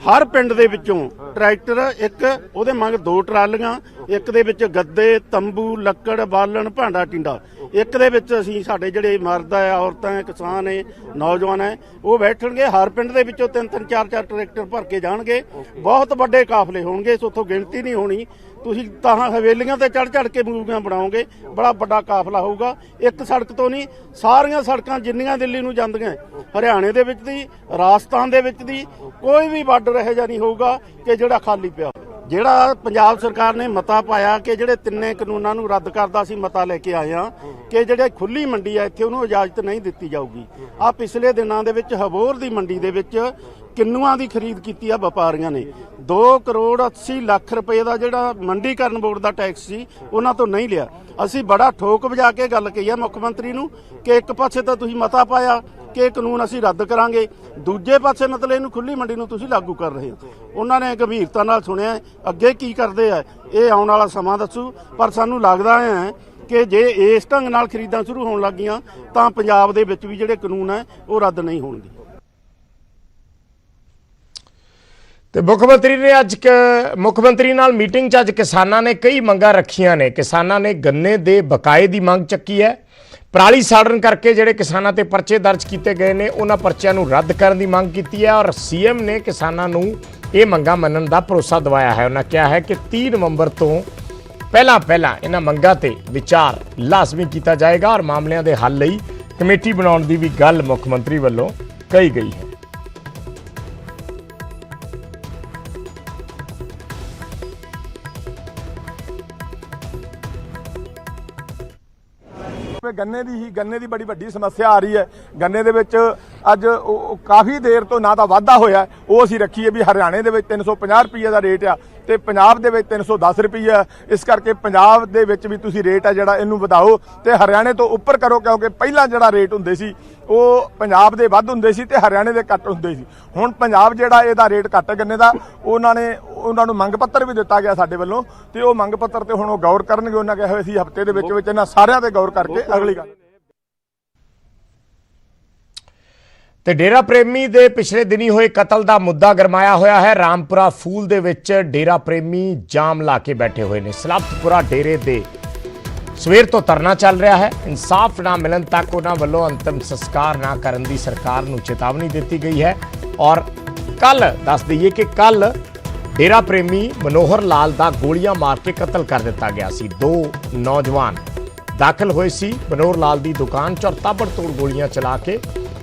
ਹਰ ਪਿੰਡ ਦੇ ਵਿੱਚੋਂ ਟਰੈਕਟਰ, ਇੱਕ ਉਹਦੇ ਮੰਗ ਦੋ ਟਰਾਲੀਆਂ, ਇੱਕ ਦੇ ਵਿੱਚ ਗੱਦੇ, ਤੰਬੂ, ਲੱਕੜ, ਬਾਲਣ, ਭਾਂਡਾ, ਟਿੰਡਾ। ਇੱਕ ਦੇ ਵਿੱਚ ਅਸੀਂ ਸਾਡੇ ਜਿਹੜੇ ਮਰਦ ਆ, ਔਰਤਾਂ ਹੈ ਕਿਸਾਨ ਹੈ ਨੌਜਵਾਨ ਹੈ, ਉਹ ਬੈਠਣਗੇ। ਹਰ ਪਿੰਡ ਦੇ ਵਿੱਚੋਂ ਤਿੰਨ ਤਿੰਨ ਚਾਰ ਚਾਰ ਟਰੈਕਟਰ ਭਰ ਕੇ ਜਾਣਗੇ। ਬਹੁਤ ਵੱਡੇ ਕਾਫਲੇ ਹੋਣਗੇ, ਇਸ ਉੱਥੋਂ ਗਿਣਤੀ ਨਹੀਂ ਹੋਣੀ। ਤੁਸੀਂ ਤਾਂ ਹਵੇਲੀਆਂ ਤੇ ਚੜ ਚੜ ਕੇ ਮੂਵੀਆਂ ਬਣਾਓਗੇ, ਬੜਾ ਵੱਡਾ ਕਾਫਲਾ ਹੋਊਗਾ। ਇੱਕ ਸੜਕ ਤੋਂ ਨਹੀਂ, ਸਾਰੀਆਂ ਸੜਕਾਂ ਜਿੰਨੀਆਂ ਦਿੱਲੀ ਨੂੰ ਜਾਂਦੀਆਂ ਹਰਿਆਣੇ ਦੇ ਵਿੱਚ ਦੀ, ਰਾਜਸਥਾਨ ਦੇ ਵਿੱਚ ਦੀ, ਕੋਈ ਵੀ ਬਾਰਡਰ ਇਹੋ ਜਿਹਾ ਨਹੀਂ ਹੋਊਗਾ ਕਿ ਜਿਹੜਾ ਖਾਲੀ ਪਿਆ ਜਿਹੜਾ ਪੰਜਾਬ ਸਰਕਾਰ ਨੇ ਮਤਾ ਪਾਇਆ ਕਿ ਜਿਹੜੇ ਤਿੰਨੇ ਕਾਨੂੰਨਾਂ ਨੂੰ ਰੱਦ ਕਰਦਾ ਸੀ ਮਤਾ ਲੈ ਕੇ ਆਏ ਆ ਕਿ ਜਿਹੜੇ ਖੁੱਲੀ ਮੰਡੀ ਆ, ਇੱਥੇ ਉਹਨੂੰ ਇਜਾਜ਼ਤ ਨਹੀਂ ਦਿੱਤੀ ਜਾਊਗੀ। ਆ ਪਿਛਲੇ ਦਿਨਾਂ ਦੇ ਵਿੱਚ ਹਬੋਰ ਦੀ ਮੰਡੀ ਦੇ ਵਿੱਚ ਕਿੰਨੂਆਂ ਦੀ ਖਰੀਦ ਕੀਤੀ ਆ ਵਪਾਰੀਆਂ ਨੇ? 2 ਕਰੋੜ 80 ਲੱਖ ਰੁਪਏ ਦਾ ਜਿਹੜਾ ਮੰਡੀਕਰਨ ਬੋਰਡ ਦਾ ਟੈਕਸ ਸੀ, ਉਹਨਾਂ ਤੋਂ ਨਹੀਂ ਲਿਆ। ਅਸੀਂ ਬੜਾ ਠੋਕ ਵਜਾ ਕੇ ਗੱਲ ਕਹੀ ਆ ਮੁੱਖ ਮੰਤਰੀ ਨੂੰ ਕਿ ਇੱਕ ਪਾਸੇ ਤਾਂ ਤੁਸੀਂ ਮਤਾ ਪਾਇਆ ਕਿ ਇਹ ਕਾਨੂੰਨ ਅਸੀਂ ਰੱਦ ਕਰਾਂਗੇ, ਦੂਜੇ ਪਾਸੇ ਮਤਲਬ ਇਹਨੂੰ ਖੁੱਲੀ ਮੰਡੀ ਨੂੰ ਤੁਸੀਂ ਲਾਗੂ ਕਰ ਰਹੇ ਹੋ। ਉਹਨਾਂ ਨੇ ਗੰਭੀਰਤਾ ਨਾਲ ਸੁਣਿਆ, ਅੱਗੇ ਕੀ ਕਰਦੇ ਆ? ਇਹ ਆਉਣ ਵਾਲਾ ਸਮਾਂ ਦੱਸੂ, ਪਰ ਸਾਨੂੰ ਲੱਗਦਾ ਹੈ ਕਿ ਜੇ ਇਸ ਢੰਗ ਨਾਲ ਖਰੀਦਾਂ ਸ਼ੁਰੂ ਹੋਣ ਲੱਗੀਆਂ, ਤਾਂ ਪੰਜਾਬ ਦੇ ਵਿੱਚ ਵੀ ਜਿਹੜੇ ਕਾਨੂੰਨ ਹੈ ਉਹ ਰੱਦ ਨਹੀਂ ਹੋਣਗੇ। ਤੇ ਮੁੱਖ ਮੰਤਰੀ ਨੇ ਅੱਜ ਕ- ਮੁੱਖ ਮੰਤਰੀ ਨਾਲ ਮੀਟਿੰਗ 'ਚ ਅੱਜ ਕਿਸਾਨਾਂ ਨੇ ਕਈ ਮੰਗਾਂ ਰੱਖੀਆਂ ਨੇ। ਕਿਸਾਨਾਂ ਨੇ ਗੰਨੇ ਦੇ ਬਕਾਏ ਦੀ ਮੰਗ ਚੱਕੀ ਹੈ। ਪਰਾਲੀ ਸਾੜਨ ਕਰਕੇ ਜਿਹੜੇ ਕਿਸਾਨਾਂ ਤੇ ਪਰਚੇ ਦਰਜ ਕੀਤੇ ਗਏ ਨੇ, ਉਹਨਾਂ ਪਰਚਿਆਂ ਨੂੰ ਰੱਦ ਕਰਨ ਦੀ ਮੰਗ ਕੀਤੀ ਹੈ ਔਰ ਸੀਐਮ ਨੇ ਕਿਸਾਨਾਂ ਨੂੰ ਇਹ ਮੰਗਾਂ ਮੰਨਣ ਦਾ ਭਰੋਸਾ ਦਿਵਾਇਆ ਹੈ। ਉਹਨਾਂ ਕਿਹਾ ਹੈ ਕਿ 30 ਨਵੰਬਰ ਤੋਂ ਪਹਿਲਾਂ ਪਹਿਲਾਂ ਇਹਨਾਂ ਮੰਗਾਂ ਤੇ ਵਿਚਾਰ ਲਾਜ਼ਮੀ ਕੀਤਾ ਜਾਏਗਾ ਔਰ ਮਾਮਲਿਆਂ ਦੇ ਹੱਲ ਲਈ ਕਮੇਟੀ ਬਣਾਉਣ ਦੀ ਵੀ ਗੱਲ ਮੁੱਖ ਮੰਤਰੀ ਵੱਲੋਂ ਕਹੀ ਗਈ ਹੈ। ਗੰਨੇ ਦੀ ਹੀ ਗੰਨੇ ਦੀ ਬੜੀ ਵੱਡੀ ਸਮੱਸਿਆ ਆ ਰਹੀ ਹੈ। ਗੰਨੇ ਦੇ ਵਿੱਚ ਅੱਜ ਉਹ- ਕਾਫੀ ਦੇਰ ਤੋਂ ਨਾ ਤਾਂ ਵਾਧਾ ਹੋਇਆ। ਉਹ ਅਸੀਂ ਰੱਖੀਏ ਵੀ ਹਰਿਆਣੇ ਦੇ ਵਿੱਚ 350 ਰੁਪਏ ਦਾ ਰੇਟ ਆ ਤੇ ਪੰਜਾਬ ਦੇ ਵਿੱਚ 310 ਰੁਪਏ ਆ। ਇਸ ਕਰਕੇ ਪੰਜਾਬ ਦੇ ਵਿੱਚ ਵੀ ਤੁਸੀਂ ਰੇਟ ਆ ਜਿਹੜਾ ਇਹਨੂੰ ਵਧਾਓ ਤੇ ਹਰਿਆਣੇ ਤੋਂ ਉੱਪਰ ਕਰੋ ਕਿਉਂਕਿ ਪਹਿਲਾਂ ਜਿਹੜਾ ਰੇਟ ਹੁੰਦੇ ਸੀ ਉਹ ਪੰਜਾਬ ਦੇ ਵੱਧ ਹੁੰਦੇ ਸੀ ਤੇ ਹਰਿਆਣੇ ਦੇ ਘੱਟ ਹੁੰਦੇ ਸੀ। ਹੁਣ ਪੰਜਾਬ ਜਿਹੜਾ ਇਹਦਾ ਰੇਟ ਘੱਟ ਗੰਨੇ ਦਾ ਉਹਨਾਂ ਨੇ ਉਹਨਾਂ ਨੂੰ ਮੰਗ ਪੱਤਰ ਵੀ ਦਿੱਤਾ ਗਿਆ ਸਾਡੇ ਵੱਲੋਂ ਤੇ ਉਹ ਮੰਗ ਪੱਤਰ ਤੇ ਹੁਣ ਉਹ ਗੌਰ ਕਰਨਗੇ। ਉਹਨਾਂ ਕਿਹਾ ਹੋਇਆ ਸੀ ਹਫ਼ਤੇ ਦੇ ਵਿੱਚ ਵਿੱਚ ਇਹਨਾਂ ਸਾਰਿਆਂ ਤੇ ਗੌਰ ਕਰਕੇ ਅਗਲੀ ਗੱਲ। ਤੇ ਡੇਰਾ ਪ੍ਰੇਮੀ ਦੇ ਪਿਛਲੇ ਦਿਨੀ ਹੋਏ ਕਤਲ ਦਾ ਮੁੱਦਾ ਗਰਮਾਇਆ ਹੋਇਆ ਹੈ। ਰਾਮਪੁਰਾ ਫੂਲ ਦੇ ਵਿੱਚ ਡੇਰਾ ਪ੍ਰੇਮੀ ਜਾਮ ਲਾ ਕੇ ਬੈਠੇ ਹੋਏ ਨੇ। ਸਲਬਤਪੁਰਾ ਡੇਰੇ ਦੇ ਸਵੇਰ ਤੋਂ ਧਰਨਾ ਚੱਲ ਰਿਹਾ ਹੈ। ਇਨਸਾਫ ਨਾ ਮਿਲਣ ਤੱਕ ਉਹਨਾਂ ਵੱਲੋਂ ਅੰਤਮ ਸੰਸਕਾਰ ਨਾ ਕਰਨ ਦੀ ਸਰਕਾਰ ਨੂੰ ਚੇਤਾਵਨੀ ਦਿੱਤੀ ਗਈ ਹੈ। ਔਰ ਕੱਲ, ਦੱਸ ਦਈਏ ਕਿ ਕੱਲ ਡੇਰਾ ਪ੍ਰੇਮੀ ਮਨੋਹਰ ਲਾਲ ਦਾ ਗੋਲੀਆਂ ਮਾਰ ਕੇ ਕਤਲ ਕਰ ਦਿੱਤਾ ਗਿਆ ਸੀ। ਦੋ ਨੌਜਵਾਨ ਦਾਖਲ ਹੋਏ ਸੀ। ਮਨੋਹਰ ਲਾਲ ਦੀ ਦੁਕਾਨ 'ਚ ਔਰ ਤਾਬੜਤੋੜ ਗੋਲੀਆਂ ਚਲਾ ਕੇ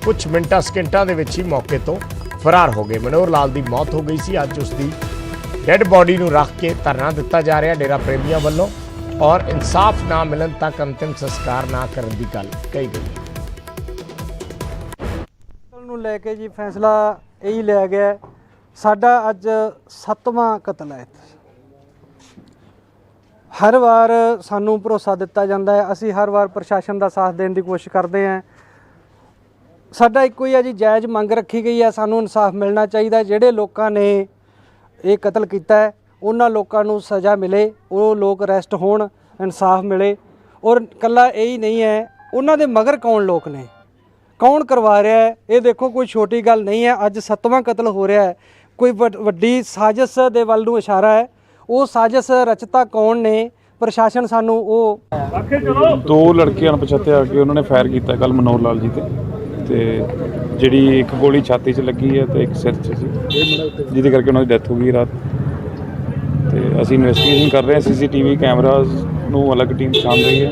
ਕੁਝ ਮਿੰਟਾਂ, ਸਕਿੰਟਾਂ ਦੇ ਵਿੱਚ ਹੀ ਮੌਕੇ ਤੋਂ ਫਰਾਰ ਹੋ ਗਏ। ਮਨੋਹਰ ਲਾਲ ਦੀ ਮੌਤ ਹੋ ਗਈ ਸੀ। ਅੱਜ ਉਸ ਦੀ ਡੈੱਡ ਬਾਡੀ ਨੂੰ ਰੱਖ ਕੇ ਧਰਨਾ ਦਿੱਤਾ ਜਾ ਰਿਹਾ ਡੇਰਾ ਪ੍ਰੇਮੀਆਂ ਵੱਲੋਂ ਔਰ ਇਨਸਾਫ ਨਾ ਮਿਲਣ ਤੱਕ ਅੰਤਿਮ ਸੰਸਕਾਰ ਨਾ ਕਰਨ ਦੀ ਗੱਲ ਕਹੀ ਗਈ। ਹੈ ਕਤਲ ਨੂੰ ਲੈ ਕੇ ਜੀ ਫੈਸਲਾ ਇਹੀ ਲਿਆ ਗਿਆ ਹੈ। ਸਾਡਾ ਅੱਜ ਸੱਤਵਾਂ ਕਤਲ ਹੈ ਇੱਥੇ। ਹਰ ਵਾਰ ਸਾਨੂੰ ਭਰੋਸਾ ਦਿੱਤਾ ਜਾਂਦਾ ਹੈ। ਅਸੀਂ ਹਰ ਵਾਰ ਪ੍ਰਸ਼ਾਸਨ ਦਾ ਸਾਥ ਦੇਣ ਦੀ ਕੋਸ਼ਿਸ਼ ਕਰਦੇ ਹਾਂ। ਸਾਡਾ ਇੱਕੋ ਹੀ ਹੈ ਜੀ ਜਾਇਜ਼ ਮੰਗ ਰੱਖੀ ਗਈ ਹੈ ਸਾਨੂੰ ਇਨਸਾਫ ਮਿਲਣਾ ਚਾਹੀਦਾ। ਜਿਹੜੇ ਲੋਕਾਂ ਨੇ ਇਹ ਕਤਲ ਕੀਤਾ ਹੈ ਉਹਨਾਂ ਲੋਕਾਂ ਨੂੰ ਸਜ਼ਾ ਮਿਲੇ ਉਹ ਲੋਕ ਅਰੈਸਟ ਹੋਣ ਇਨਸਾਫ ਮਿਲੇ। ਔਰ ਕੱਲਾ ਇਹ ਹੀ ਨਹੀਂ ਹੈ ਉਹਨਾਂ ਦੇ ਮਗਰ ਕੌਣ ਲੋਕ ਨੇ? ਕੌਣ ਕਰਵਾ ਰਿਹਾ ਹੈ? ਇਹ ਦੇਖੋ ਕੋਈ ਛੋਟੀ ਗੱਲ ਨਹੀਂ ਹੈ ਅੱਜ ਸੱਤਵਾਂ ਕਤਲ ਹੋ ਰਿਹਾ ਹੈ। ਕੋਈ ਵੱਡ- ਵੱਡੀ ਸਾਜ਼ਿਸ਼ ਦੇ ਵੱਲ ਨੂੰ ਇਸ਼ਾਰਾ ਹੈ। ਉਹ ਸਾਜ਼ਿਸ਼ ਰਚਤਾ ਕੌਣ ਨੇ? ਪ੍ਰਸ਼ਾਸਨ ਸਾਨੂੰ ਉਹ ਦੋ ਲੜਕੇ ਅਣਪਛਾਤੇ ਆ ਕੇ ਉਹਨਾਂ ਨੇ ਫਾਇਰ ਕੀਤਾ ਕੱਲ ਮਨੋਹਰ ਲਾਲ ਜੀ ਤੇ। ਤੇ ਜਿਹੜੀ ਇੱਕ ਗੋਲੀ ਛਾਤੀ 'ਚ ਲੱਗੀ ਹੈ ਤੇ ਇੱਕ ਸਿਰ 'ਚ ਸੀ। ਜਿਹਦੇ ਕਰਕੇ ਉਹਨਾਂ ਦੀ ਡੈਥ ਹੋ ਗਈ ਰਾਤ। ਤੇ ਅਸੀਂ ਇਨਵੈਸਟੀਗੇਸ਼ਨ ਕਰ ਰਹੇ ਹਾਂ। ਸੀਸੀਟੀਵੀ ਕੈਮਰਾਜ਼ ਨੂੰ ਅਲੱਗ ਟੀਮ ਛਾਣ ਰਹੀ ਹੈ।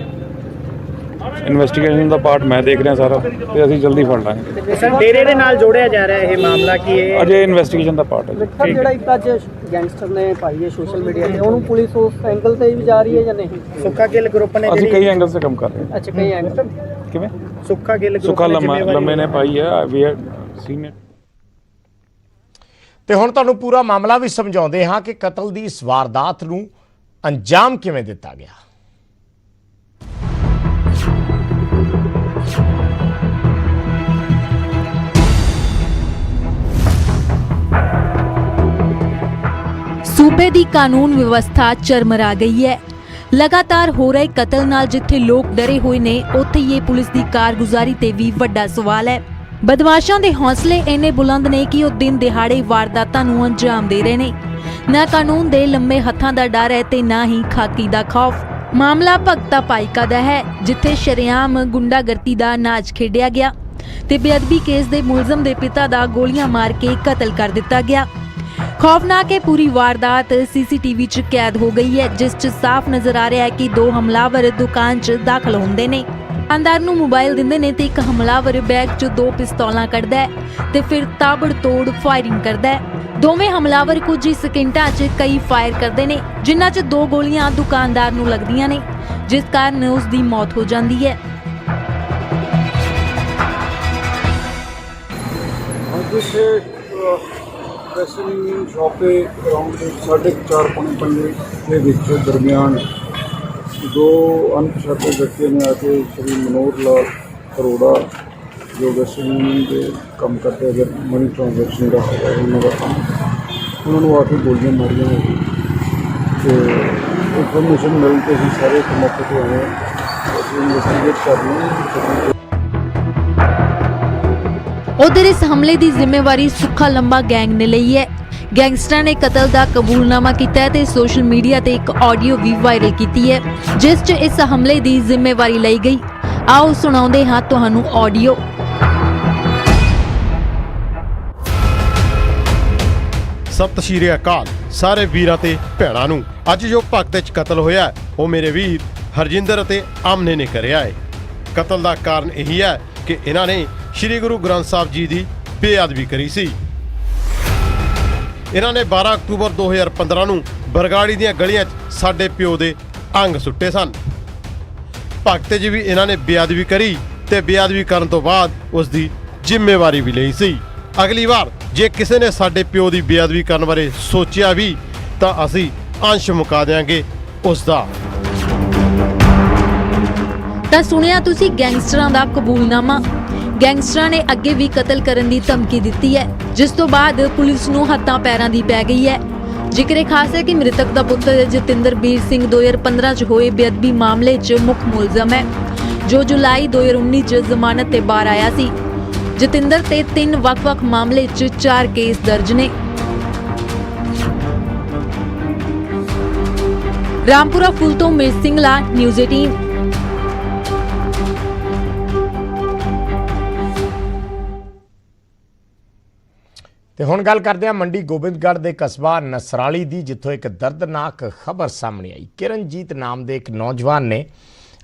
ਇਨਵੈਸਟੀਗੇਸ਼ਨ ਦਾ ਪਾਰਟ ਮੈਂ ਦੇਖ ਰਿਹਾ ਸਾਰਾ ਤੇ ਅਸੀਂ ਜਲਦੀ ਫੜ ਲਾਂਗੇ। ਸਰ ਡੇਰੇ ਦੇ ਨਾਲ ਜੋੜਿਆ ਜਾ ਰਿਹਾ ਇਹ ਮਾਮਲਾ ਕੀ ਇਹ ਅਜੇ ਇਨਵੈਸਟੀਗੇਸ਼ਨ ਦਾ ਪਾਰਟ ਹੈ ਸਰ ਜਿਹੜਾ ਇੱਕ ਅੱਜ ਗੈਂਗਸਟਰ ਨੇ ਪਾਈ ਹੈ ਸੋਸ਼ਲ ਮੀਡੀਆ ਤੇ ਉਹਨੂੰ ਪੁਲਿਸ ਉਸ ਐਂਗਲ ਤੇ ਵੀ ਜਾ ਰਹੀ ਹੈ ਜਾਂ ਨਹੀਂ? ਸੁੱਖਾ ਗਿੱਲ ਗਰੁੱਪ ਨੇ ਅਸੀਂ ਕਈ ਐਂਗਲ ਸੇ ਕੰਮ ਕਰ ਰਹੇ ਅੱਛਾ ਕਈ ਐਂਗਲ ਹਾਂ ਕਿਵੇਂ? ਸੁੱਖਾ ਗਿੱਲ ਗਰੁੱਪ ਸੁੱਖਾ ਨੇ ਲੰਮਾ ਜ਼ਿੰਮੇਵਾਰੀ ਲੰਮੇ ਨੇ ਪਾਈ ਹੈ ਵੀ ਆਰ ਸੀਨੀਅਰ। ਤੇ ਹੁਣ ਤੁਹਾਨੂੰ ਪੂਰਾ ਮਾਮਲਾ ਵੀ ਸਮਝਾਉਂਦੇ ਹਾਂ ਕਿ ਕਤਲ ਦੀ ਇਸ ਵਾਰਦਾਤ ਨੂੰ ਅੰਜਾਮ ਕਿਵੇਂ ਦਿੱਤਾ ਗਿਆ। ਸੂਬੇ ਦੀ ਕਾਨੂੰਨ ਵਿਵਸਥਾ ਚਰਮਰਾ ਗਈ ਹੈ। ਲਗਾਤਾਰ ਹੋ ਰਹੇ ਕਤਲ ਨਾਲ ਜਿੱਥੇ ਲੋਕ ਡਰੇ ਹੋਏ ਨੇ, ਉੱਥੇ ਹੀ ਇਹ ਪੁਲਿਸ ਦੀ ਕਾਰਗੁਜ਼ਾਰੀ ਤੇ ਵੀ ਵੱਡਾ ਸਵਾਲ ਹੈ। ਬਦਮਾਸ਼ਾਂ ਦੇ ਹੌਸਲੇ ਇੰਨੇ ਬੁਲੰਦ ਨੇ ਕਿ ਉਹ ਦਿਨ ਦਿਹਾੜੇ ਵਾਰਦਾਤਾਂ ਨੂੰ ਅੰਜਾਮ ਦੇ ਰਹੇ ਨੇ। ਨਾ ਕਾਨੂੰਨ ਦੇ ਲੰਮੇ ਹੱਥਾਂ ਦਾ ਡਰ ਹੈ ਤੇ ਨਾ ਹੀ ਖਾਕੀ ਦਾ ਖੌਫ। ਮਾਮਲਾ ਭਗਤਾ ਪਾਈਕਾ ਦਾ ਹੈ, ਜਿੱਥੇ ਸ਼ਰੇਆਮ ਗੁੰਡਾਗਰਦੀ ਦਾ ਨਾਚ ਖੇਡਿਆ ਗਿਆ ਤੇ ਬੇਅਦਬੀ ਕੇਸ ਦੇ ਮੁਲਜ਼ਮ ਦੇ ਪਿਤਾ ਦਾ ਗੋਲੀਆਂ ਮਾਰ ਕੇ ਕਤਲ ਕਰ ਦਿੱਤਾ ਗਿਆ। ਖੌਫਨਾਕ ਇਹ ਪੂਰੀ ਵਾਰਦਾਤ ਸੀਸੀਟੀਵੀ 'ਚ ਕੈਦ ਹੋ ਗਈ ਹੈ, ਜਿਸ 'ਚ ਸਾਫ਼ ਨਜ਼ਰ ਆ ਰਿਹਾ ਹੈ ਕਿ ਦੋ ਹਮਲਾਵਰ ਦੁਕਾਨ 'ਚ ਦਾਖਲ ਹੁੰਦੇ ਨੇ। ਦੁਕਾਨਦਾਰ ਨੂੰ ਮੋਬਾਈਲ ਦਿੰਦੇ ਨੇ ਤੇ ਇੱਕ ਹਮਲਾਵਰ ਬੈਗ 'ਚ ਦੋ ਪਿਸਤੌਲਾਂ ਕੱਢਦਾ ਹੈ ਤੇ ਫਿਰ ਤਾਬੜਤੋੜ ਫਾਇਰਿੰਗ ਕਰਦਾ ਹੈ। ਦੋਵੇਂ ਹਮਲਾਵਰ ਕੁਝ ਹੀ ਸਕਿੰਟਾਂ 'ਚ ਕਈ ਫਾਇਰ ਕਰਦੇ ਨੇ, ਜਿਨ੍ਹਾਂ 'ਚ ਦੋ ਗੋਲੀਆਂ ਦੁਕਾਨਦਾਰ ਨੂੰ ਲੱਗਦੀਆਂ ਨੇ, ਜਿਸ ਕਾਰਨ ਉਸ ਦੀ ਮੌਤ ਹੋ ਜਾਂਦੀ ਹੈ। ਅੱਜ ਇੱਥੇ ਵੈਸਟਰਨ ਸ਼ਾਪ ਦੇ ਅਰਾਊਂਡ ਸਾਢੇ ਕੁ ਚਾਰ ਪੌਣੇ ਪੰਜ ਦੇ ਵਿੱਚ ਦਰਮਿਆਨ ਦੋ ਅਣਪਛਾਤੇ ਵਿਅਕਤੀਆਂ ਨੇ ਆ ਕੇ ਸ਼੍ਰੀ ਮਨੋਹਰ ਲਾਲ ਅਰੋੜਾ ਜੋ ਵੈਸਟਰਨ ਯੂਨੀਅਨ ਦੇ ਕੰਮ ਕਰਦੇ ਅਗਰ ਮਨੀ ਟ੍ਰਾਂਜੈਕਸ਼ਨ ਦਾ ਹੈਗਾ ਉਹਨਾਂ ਦਾ ਕੰਮ। ਉਹਨਾਂ ਨੂੰ ਆ ਕੇ ਗੋਲੀਆਂ ਮਾਰੀਆਂ ਨੇ ਤੇ ਇਨਫੋਰਮੇਸ਼ਨ ਮਿਲ ਕੇ ਅਸੀਂ ਸਾਰੇ ਮੌਕੇ ਤੇ ਆਏ ਹਾਂ। ਅਸੀਂ ਇਨਵੈਸਟੀਗੇਟ ਕਰ ਰਹੇ ਹਾਂ। ਉਧਰ ਇਸ ਹਮਲੇ ਦੀ ਜ਼ਿੰਮੇਵਾਰੀ ਸੁੱਖਾ ਲੰਬਾ ਗੈਂਗ ਨੇ ਲਈ ਹੈ। ਗੈਂਗਸਟਰਾਂ ਨੇ ਕਤਲ ਦਾ ਕਬੂਲਨਾਮਾ ਕੀਤਾ ਹੈ ਤੇ ਸੋਸ਼ਲ ਮੀਡੀਆ ਤੇ ਇੱਕ ਆਡੀਓ ਵੀ ਵਾਇਰਲ ਕੀਤੀ ਹੈ, ਜਿਸ 'ਚ ਇਸ ਹਮਲੇ ਦੀ ਜ਼ਿੰਮੇਵਾਰੀ ਲਈ ਗਈ। ਆਓ ਸੁਣਾਉਂਦੇ ਹਾਂ ਤੁਹਾਨੂੰ ਆਡੀਓ। ਸਤਿ ਸ਼੍ਰੀ ਅਕਾਲ, ਸਾਰੇ ਵੀਰਾਂ ਤੇ ਭੈਣਾਂ ਨੂੰ। ਅੱਜ ਜੋ ਭਗਤ ਚ ਕਤਲ ਹੋਇਆ ਉਹ ਮੇਰੇ ਵੀਰ ਹਰਜਿੰਦਰ ਅਤੇ ਆਮਨੇ ਨੇ ਕਰਿਆ ਹੈ। ਕਤਲ ਦਾ ਕਾਰਨ ਇਹੀ ਹੈ ਕਿ ਇਹਨਾਂ ਨੇ ਸ੍ਰੀ ਗੁਰੂ ਗ੍ਰੰਥ ਸਾਹਿਬ ਜੀ ਦੀ ਬੇਅਦਬੀ ਕਰੀ ਸੀ। ਇਹਨਾਂ ਨੇ 12 ਅਕਤੂਬਰ 2015 ਨੂੰ ਬਰਗਾੜੀ ਦੀਆਂ ਗਲੀਆਂ 'ਚ ਸਾਡੇ ਪਿਓ ਦੇ ਅੰਗ ਸੁੱਟੇ ਸਨ। ਭਗਤ ਜੀ ਵੀ ਇਹਨਾਂ ਨੇ ਬੇਅਦਬੀ ਕਰੀ ਤੇ ਬੇਅਦਬੀ ਕਰਨ ਤੋਂ ਬਾਅਦ ਉਸ ਦੀ ਜ਼ਿੰਮੇਵਾਰੀ ਵੀ ਲਈ ਸੀ। ਅਗਲੀ ਵਾਰ ਜੇ ਕਿਸੇ ਨੇ ਸਾਡੇ ਪਿਓ ਦੀ ਬੇਅਦਬੀ ਕਰਨ ਬਾਰੇ ਸੋਚਿਆ ਵੀ, ਤਾਂ ਅਸੀਂ ਅੰਸ਼ ਮੁਕਾ ਦਿਆਂਗੇ ਉਸ ਦਾ। ਤਾਂ ਸੁਣਿਆ ਤੁਸੀਂ ਗੈਂਗਸਟਰਾਂ ਦਾ ਕਬੂਲਨਾਮਾ? ਗੈਂਗਸਟਰਾਂ ਨੇ ਅੱਗੇ ਵੀ ਕਤਲ ਕਰਨ ਦੀ ਧਮਕੀ ਦਿੱਤੀ ਹੈ, ਜਿਸ ਤੋਂ ਬਾਅਦ ਪੁਲਿਸ ਨੂੰ ਹੱਥਾਂ ਪੈਰਾਂ ਦੀ ਪੈ ਗਈ ਹੈ। ਜ਼ਿਕਰੇ ਖਾਸ ਹੈ ਕਿ ਮ੍ਰਿਤਕ ਦਾ ਪੁੱਤਰ ਜਤਿੰਦਰ ਬੀਰ ਸਿੰਘ 2015 ਚ ਹੋਏ ਬੇਅਦਬੀ ਮਾਮਲੇ 'ਚ ਮੁੱਖ ਮੁਲਜ਼ਮ ਹੈ, ਜੋ ਜੁਲਾਈ 2019 ਚ ਜ਼ਮਾਨਤ ਤੇ ਬਾਹਰ ਆਇਆ ਸੀ। ਜਤਿੰਦਰ ਤੇ ਤਿੰਨ ਵੱਖ-ਵੱਖ ਮਾਮਲੇ 'ਚ ਚਾਰ ਕੇਸ ਦਰਜ ਨੇ। ਰਾਮਪੁਰਾ ਫੁੱਲ ਤੋਂ ਮਿਰ ਸਿੰਘਲਾ ਨਿਊਜ਼ 18 ਤੇ ਹੁਣ ਗੱਲ ਕਰਦੇ ਹਾਂ ਮੰਡੀ ਗੋਬਿੰਦਗੜ੍ਹ ਦੇ ਕਸਬਾ ਨਸਰਾਲੀ ਦੀ, ਜਿੱਥੋਂ ਇੱਕ ਦਰਦਨਾਕ ਖਬਰ ਸਾਹਮਣੇ ਆਈ। ਕਿਰਨਜੀਤ ਨਾਮ ਦੇ ਇੱਕ ਨੌਜਵਾਨ ਨੇ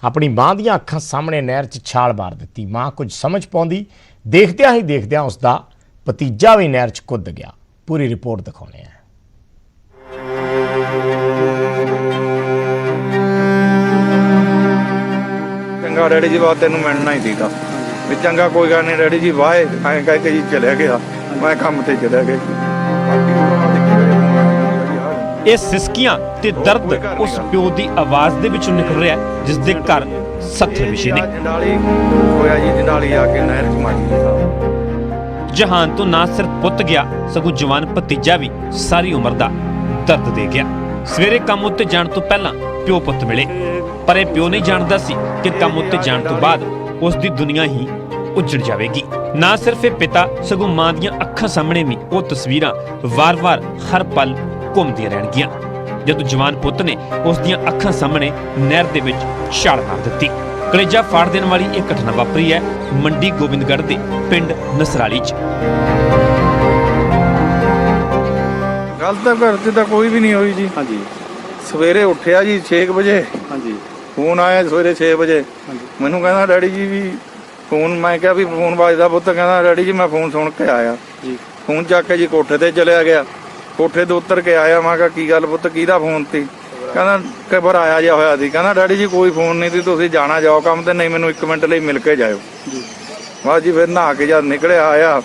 ਆਪਣੀ ਮਾਂ ਦੀਆਂ ਅੱਖਾਂ ਸਾਹਮਣੇ ਨਹਿਰ 'ਚ ਛਾਲ ਮਾਰ ਦਿੱਤੀ। ਮਾਂ ਕੁਝ ਸਮਝ ਪਾਉਂਦੀ, ਦੇਖਦਿਆਂ ਹੀ ਦੇਖਦਿਆਂ ਉਸ ਦਾ ਭਤੀਜਾ ਵੀ ਨਹਿਰ 'ਚ ਕੁੱਦ ਗਿਆ। ਪੂਰੀ ਰਿਪੋਰਟ ਦਿਖਾਉਣੇ ਆ ਚੰਗਾ, ਡੈਡੀ ਜੀ, ਬਾਤ ਤੈਨੂੰ ਮਿਲਣਾ ਹੀ ਸੀਗਾ। ਵੀ ਚੰਗਾ ਕੋਈ ਗੱਲ ਨਹੀਂ, ਡੈਡੀ ਜੀ ਵਾਏ ਐਂ ਕਹਿ ਕੇ ਜੀ ਚਲਿਆ ਗਿਆ। ਮੈਂ ਕੰਮ ਤੇ ਚਲਿਆ ਗਿਆ ਇਹ ਸਿਸਕੀਆਂ ਤੇ ਦਰਦ ਉਸ ਪਿਓ ਦੀ ਆਵਾਜ਼ ਦੇ ਵਿੱਚੋਂ ਨਿਕਲ ਰਿਹਾ ਹੈ, ਜਿਸ ਦੇ ਘਰ 70 ਵਿਸ਼ੇ ਨੇ। ਜੰਡਾਲੀ ਹੋਇਆ ਜੀ ਜੰਡਾਲੀ ਆ ਕੇ ਨਹਿਰ ਚ ਮਾਰੀ ਸਾਹਿਬ ਜਹਾਨ ਤੋਂ ਨਾ ਸਿਰਫ ਪੁੱਤ ਗਿਆ ਸਗੋਂ ਜਵਾਨ ਭਤੀਜਾ ਵੀ ਸਾਰੀ ਉਮਰ ਦਾ ਦਰਦ ਦੇ ਗਿਆ। ਸਵੇਰੇ ਕੰਮ ਉੱਤੇ ਜਾਣ ਤੋਂ ਪਹਿਲਾਂ ਪਿਓ ਪੁੱਤ ਮਿਲੇ। ਪਰ ਇਹ ਪਿਓ ਨਹੀਂ ਜਾਣਦਾ ਸੀ ਕਿ ਕੰਮ ਉੱਤੇ ਜਾਣ ਤੋਂ ਬਾਅਦ ਉਸ ਦੀ ਦੁਨੀਆ ਹੀ ਉੱਜੜ ਜਾਵੇਗੀ। ਨਾ ਸਿਰਫ ਇਹ ਪਿਤਾ ਸਗੋਂ ਮਾਂ ਦੀਆਂ ਅੱਖਾਂ ਸਾਹਮਣੇ ਵੀ ਉਹ ਤਸਵੀਰਾਂ ਵਾਰ-ਵਾਰ ਹਰ ਪਲ ਘੁੰਮਦੀਆਂ ਰਹਿਣਗੀਆਂ। ਜਦੋਂ ਜਵਾਨ ਪੁੱਤ ਨੇ ਉਸ ਦੀਆਂ ਅੱਖਾਂ ਸਾਹਮਣੇ ਨਹਿਰ ਦੇ ਵਿੱਚ ਛਾਲ ਮਾਰ ਦਿੱਤੀ। ਕਲੇਜਾ ਫਾੜ ਦੇਣ ਵਾਲੀ ਇਹ ਘਟਨਾ ਵਾਪਰੀ ਹੈ ਮੰਡੀ ਗੋਬਿੰਦਗੜ੍ਹ ਦੇ ਪਿੰਡ ਨਸਰਾਲੀ 'ਚ। ਗੱਲ ਤਾਂ ਘਰ 'ਚ ਤਾਂ ਕੋਈ ਵੀ ਨਹੀਂ ਹੋਈ ਜੀ। ਹਾਂਜੀ। ਸਵੇਰੇ ਉੱਠਿਆ ਜੀ 6 ਵਜੇ। ਹਾਂਜੀ। ਫੋਨ ਆਇਆ ਸਵੇਰੇ 6 ਵਜੇ। ਮੈਨੂੰ ਕਹਿੰਦਾ ਡੈਡੀ ਜੀ ਵੀ ਫੋਨ ਮੈਂ ਕਿਹਾ ਵੀ ਫੋਨ ਵੱਜਦਾ ਪੁੱਤ ਕਹਿੰਦਾ ਡੈਡੀ ਜੀ ਮੈਂ ਫੋਨ ਸੁਣ ਕੇ ਆਇਆ। ਜੀ। ਫੋਨ ਚੱਕ ਕੇ ਜੀ ਕੋਠੇ ਤੇ ਚਲਿਆ ਗਿਆ। ਕੋਠੇ ਤੋਂ ਉੱਤਰ ਕੇ ਆਇਆ ਮੈਂ ਕਿਹਾ ਕੀ ਗੱਲ ਪੁੱਤ ਕਿਹਦਾ ਫੋਨ ਤੇ ਕਹਿੰਦਾ ਕਬਰ ਆਇਆ ਜਿਹਾ ਹੋਇਆ ਸੀ। ਕਹਿੰਦਾ ਡੈਡੀ ਜੀ ਕੋਈ ਫੋਨ ਨਹੀਂ ਸੀ ਤੁਸੀਂ ਜਾਣਾ ਜਾਓ ਕੰਮ ਤੇ ਨਹੀਂ ਮੈਨੂੰ 1 ਮਿੰਟ ਲਈ ਮਿਲ ਕੇ ਜਾਇਓ। ਬਸ ਜੀ ਫਿਰ ਨਹਾ ਕੇ ਜਦ ਨਿਕਲਿਆ ਆਇਆ।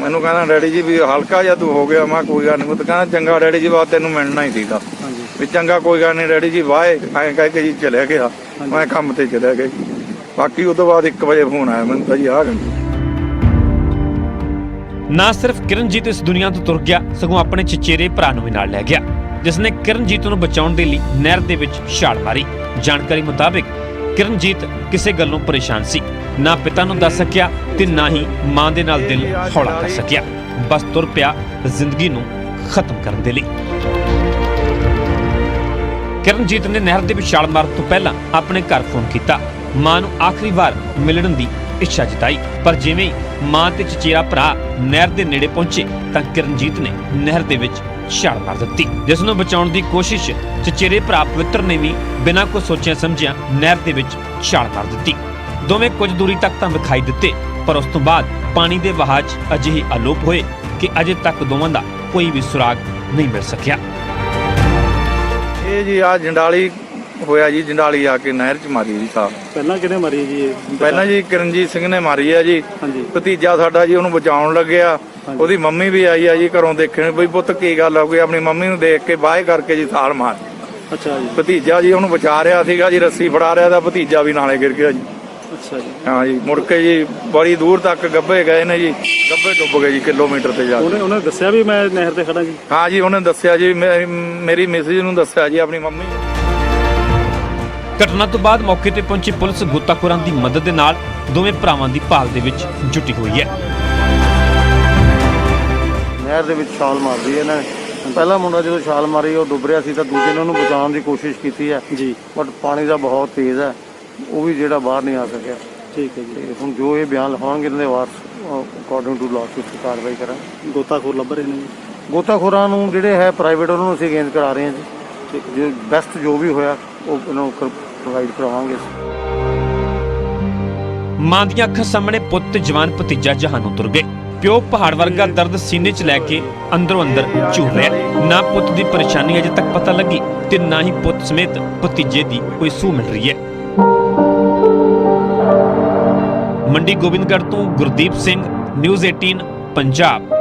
ਮੈਨੂੰ ਕਹਿੰਦਾ ਡੈਡੀ ਜੀ ਵੀ ਹਲਕਾ ਜਿਹਾ ਤੂੰ ਹੋ ਗਿਆ ਮੈਂ ਕੋਈ ਗੱਲ ਨਹੀਂ ਉਹ ਤਾਂ ਕਹਿੰਦਾ ਚੰਗਾ ਡੈਡੀ ਜੀ ਬਾਤ ਤੈਨੂੰ ਮਿਲਣਾ ਹੀ ਸੀਗਾ। ਵੀ ਚੰਗਾ ਕੋਈ ਗੱਲ ਨਹੀਂ ਡੈਡੀ ਜੀ ਵਾਏ ਐਂ ਕਹਿ ਕੇ ਜੀ ਚਲਿਆ ਗਿਆ। ਮੈਂ ਕੰਮ ਤੇ ਚਲਿਆ ਗਿਆ ਜੀ। ਬਾਕੀ ਉਹ ਤੋਂ ਬਾਅਦ 1 ਵਜੇ ਫੋਨ ਆਇਆ, ਮੈਨੂੰ ਤਾਂ ਜੀ ਆ ਗਏ ਨਾ ਸਿਰਫ ਕਿਰਨਜੀਤ ਇਸ ਦੁਨੀਆ ਤੋਂ ਤੁਰ ਗਿਆ, ਸਗੋਂ ਆਪਣੇ ਚਚੇਰੇ ਭਰਾ ਨੂੰ ਵੀ ਨਾਲ ਲੈ ਗਿਆ। ਜਿਸ ਨੇ ਕਿਰਨਜੀਤ ਨੂੰ ਬਚਾਉਣ ਦੇ ਲਈ ਨਹਿਰ ਦੇ ਵਿੱਚ ਛਾਲ ਮਾਰੀ। ਜਾਣਕਾਰੀ ਮੁਤਾਬਕ ਕਿਰਨਜੀਤ ਕਿਸੇ ਗੱਲੋਂ ਪਰੇਸ਼ਾਨ ਸੀ। ਨਾ ਪਿਤਾ ਨੂੰ ਦੱਸ ਸਕਿਆ ਤੇ ਨਾ ਹੀ ਮਾਂ ਦੇ ਨਾਲ ਦਿਲ ਹੌਲਾ ਕਰ ਸਕਿਆ। ਬਸ ਤੁਰ ਪਿਆ ਜ਼ਿੰਦਗੀ ਨੂੰ ਖਤਮ ਕਰਨ ਦੇ ਲਈ। ਕਿਰਨਜੀਤ ਨੇ ਨਹਿਰ ਦੇ ਵਿੱਚ ਛਾਲ ਮਾਰਨ ਤੋਂ ਪਹਿਲਾਂ ਆਪਣੇ ਘਰ ਫੋਨ ਕੀਤਾ। ਮਾਂ ਨੂੰ ਆਖਰੀ ਵਾਰ ਮਿਲਣ ਦੀ ਇੱਛਾ ਜਤਾਈ। ਪਰ ਜਿਵੇਂ ਮਾਂ ਤੇ ਚਚੇਰਾ ਭਰਾ ਨਹਿਰ ਦੇ ਨੇੜੇ ਪਹੁੰਚੇ ਤਾਂ ਕਿਰਨਜੀਤ ਨੇ ਨਹਿਰ ਦੇ ਵਿੱਚ ਛਾਲ ਮਾਰ ਦਿੱਤੀ। ਜਿਸ ਨੂੰ ਬਚਾਉਣ ਦੀ ਕੋਸ਼ਿਸ਼ ਚਚੇਰੇ ਭਰਾ ਪਵਿੱਤਰ ਨੇ ਵੀ ਬਿਨਾਂ ਕੁਝ ਸੋਚਿਆ ਸਮਝਿਆ ਨਹਿਰ ਦੇ ਵਿੱਚ ਛਾਲ ਮਾਰ ਦਿੱਤੀ। ਦੋਵੇਂ ਕੁਝ ਦੂਰੀ ਤੱਕ ਤਾਂ ਵਿਖਾਈ ਦਿੱਤੇ, ਪਰ ਉਸ ਤੋਂ ਬਾਅਦ ਪਾਣੀ ਦੇ ਵਹਾਅ 'ਚ ਅਜਿਹੇ ਅਲੋਪ ਹੋਏ ਕਿ ਅਜੇ ਤੱਕ ਦੋਵਾਂ ਦਾ ਕੋਈ ਵੀ ਸੁਰਾਗ ਨਹੀਂ ਮਿਲ ਸਕਿਆ। ਇਹ ਜੀ ਆ ਜੰਡਾਲੀ ਹੋਇਆ ਜੀ ਜੰਡਾਲੀ ਆ ਕੇ ਨਹਿਰ ਚ ਮਾਰੀ ਜੀ ਸਾਹ ਪਹਿਲਾਂ ਕਿਹਨੇ ਮਰੀ ਜੀ ਇਹ? ਪਹਿਲਾਂ ਜੀ ਕਿਰਨਜੀਤ ਸਿੰਘ ਨੇ ਮਾਰੀ ਆ ਜੀ। ਭਤੀਜਾ ਸਾਡਾ ਜੀ ਉਹਨੂੰ ਬਚਾਉਣ ਲੱਗਿਆ। ਉਹਦੀ ਮੰਮੀ ਵੀ ਆਈ ਆ ਜੀ ਘਰੋਂ ਦੇਖਣ ਵੀ ਪੁੱਤ ਕੀ ਗੱਲ ਹੋ ਗਈ ਆਪਣੀ ਮੰਮੀ ਨੂੰ ਦੇਖ ਕੇ ਬਾਹੇ ਕਰਕੇ ਜੀ ਸਾਲ ਮਾਰ ਅੱਛਾ ਜੀ। ਭਤੀਜਾ ਜੀ ਉਹਨੂੰ ਬਚਾ ਰਿਹਾ ਸੀਗਾ ਜੀ ਰੱਸੀ ਫੜਾ ਰਿਹਾ ਤਾਂ ਭਤੀਜਾ ਵੀ ਨਾਲੇ ਗਿਰ ਗਿਆ ਜੀ। ਅੱਛਾ ਜੀ। ਹਾਂ ਜੀ ਮੁੜ ਕੇ ਜੀ ਬੜੀ ਦੂਰ ਤੱਕ ਗੱਭੇ ਗਏ ਨੇ ਜੀ। ਗੱਭੇ ਡੁੱਬ ਗਏ ਜੀ ਕਿਲੋਮੀਟਰ ਤੇ ਜਾ ਕੇ। ਉਹਨੇ ਉਹਨੇ ਦੱਸਿਆ ਵੀ ਮੈਂ ਨਹਿਰ ਤੇ ਖੜਾ ਜੀ? ਹਾਂ ਜੀ ਉਹਨੇ ਦੱਸਿਆ ਜੀ ਮੇਰੀ- ਮੇਰੀ ਮਿਸਿਸ ਨੂੰ ਦੱਸਿਆ ਜੀ ਆਪਣੀ ਮੰਮੀ ਘਟਨਾ ਤੋਂ ਬਾਅਦ ਮੌਕੇ ਤੇ ਪਹੁੰਚੀ ਪੁਲਿਸ ਗੋਤਾਖੋਰਾਂ ਦੀ ਮਦਦ ਦੇ ਨਾਲ ਦੋਵੇਂ ਭਰਾਵਾਂ ਦੀ ਭਾਲ ਦੇ ਵਿੱਚ ਜੁਟੀ ਹੋਈ ਹੈ। ਨਹਿਰ ਦੇ ਵਿੱਚ ਛਾਲ ਮਾਰਦੀ ਹੈ ਇਹਨਾਂ ਨੇ। ਪਹਿਲਾ ਮੁੰਡਾ ਜਦੋਂ ਛਾਲ ਮਾਰੀ ਉਹ ਡੁੱਬ ਰਿਹਾ ਸੀ ਤਾਂ ਦੂਜੇ ਨੇ ਉਹਨੂੰ ਬਚਾਉਣ ਦੀ ਕੋਸ਼ਿਸ਼ ਕੀਤੀ ਹੈ। ਜੀ। ਬਟ ਪਾਣੀ ਦਾ ਬਹੁਤ ਤੇਜ਼ ਹੈ। ਉਹ ਵੀ ਜਿਹੜਾ ਬਾਹਰ ਨਹੀਂ ਆ ਸਕਿਆ। ਠੀਕ ਹੈ ਜੀ। ਹੁਣ ਜੋ ਇਹ ਬਿਆਨ ਲਿਖਾਉਣਗੇ ਇਹਨਾਂ ਦੇ ਵਾਰਸ ਅਕੋਰਡਿੰਗ ਟੂ ਲਾਅ ਉਸ ਕਾਰਵਾਈ ਕਰਾਂਗੇ। ਗੋਤਾਖੋਰ ਲੱਭ ਰਹੇ ਨੇ ਜੀ? ਗੋਤਾਖੋਰਾਂ ਨੂੰ ਜਿਹੜੇ ਹੈ ਪ੍ਰਾਈਵੇਟ ਉਹਨਾਂ ਨੂੰ ਅਸੀਂ ਅਗੇਂਜ ਕਰਾ ਰਹੇ ਹਾਂ ਜੀ। ਜੋ ਬੈਸਟ ਜੋ ਵੀ ਹੋਇਆ ਉਹ ਇਹਨਾਂ ਨੂੰ ਪ੍ਰੋਵਾਈਡ ਕਰਾਵਾਂਗੇ ਮਾਂ ਦੀਆਂ ਅੱਖਾਂ ਸਾਹਮਣੇ ਪੁੱਤ ਜਵਾਨ ਭਤੀਜਾ ਜਹਾਨੋਂ ਤੁਰ ਗਏ। ਪਿਓ ਪਹਾੜ ਵਰਗਾ ਦਰਦ ਸੀਨੇ 'ਚ ਲੈ ਕੇ ਅੰਦਰੋਂ ਅੰਦਰ ਝੂਰ ਰਿਹਾ। ਨਾ ਪੁੱਤ ਦੀ ਪਰੇਸ਼ਾਨੀ ਅਜੇ ਤੱਕ ਪਤਾ ਲੱਗੀ ਤੇ ਨਾ ਹੀ ਪੁੱਤ ਸਮੇਤ ਭਤੀਜੇ ਦੀ ਕੋਈ ਸੂਹ ਮਿਲ ਰਹੀ ਹੈ। ਮੰਡੀ ਗੋਬਿੰਦਗੜ੍ਹ ਤੋਂ ਗੁਰਦੀਪ ਸਿੰਘ ਨਿਊਜ਼ 18 ਪੰਜਾਬ।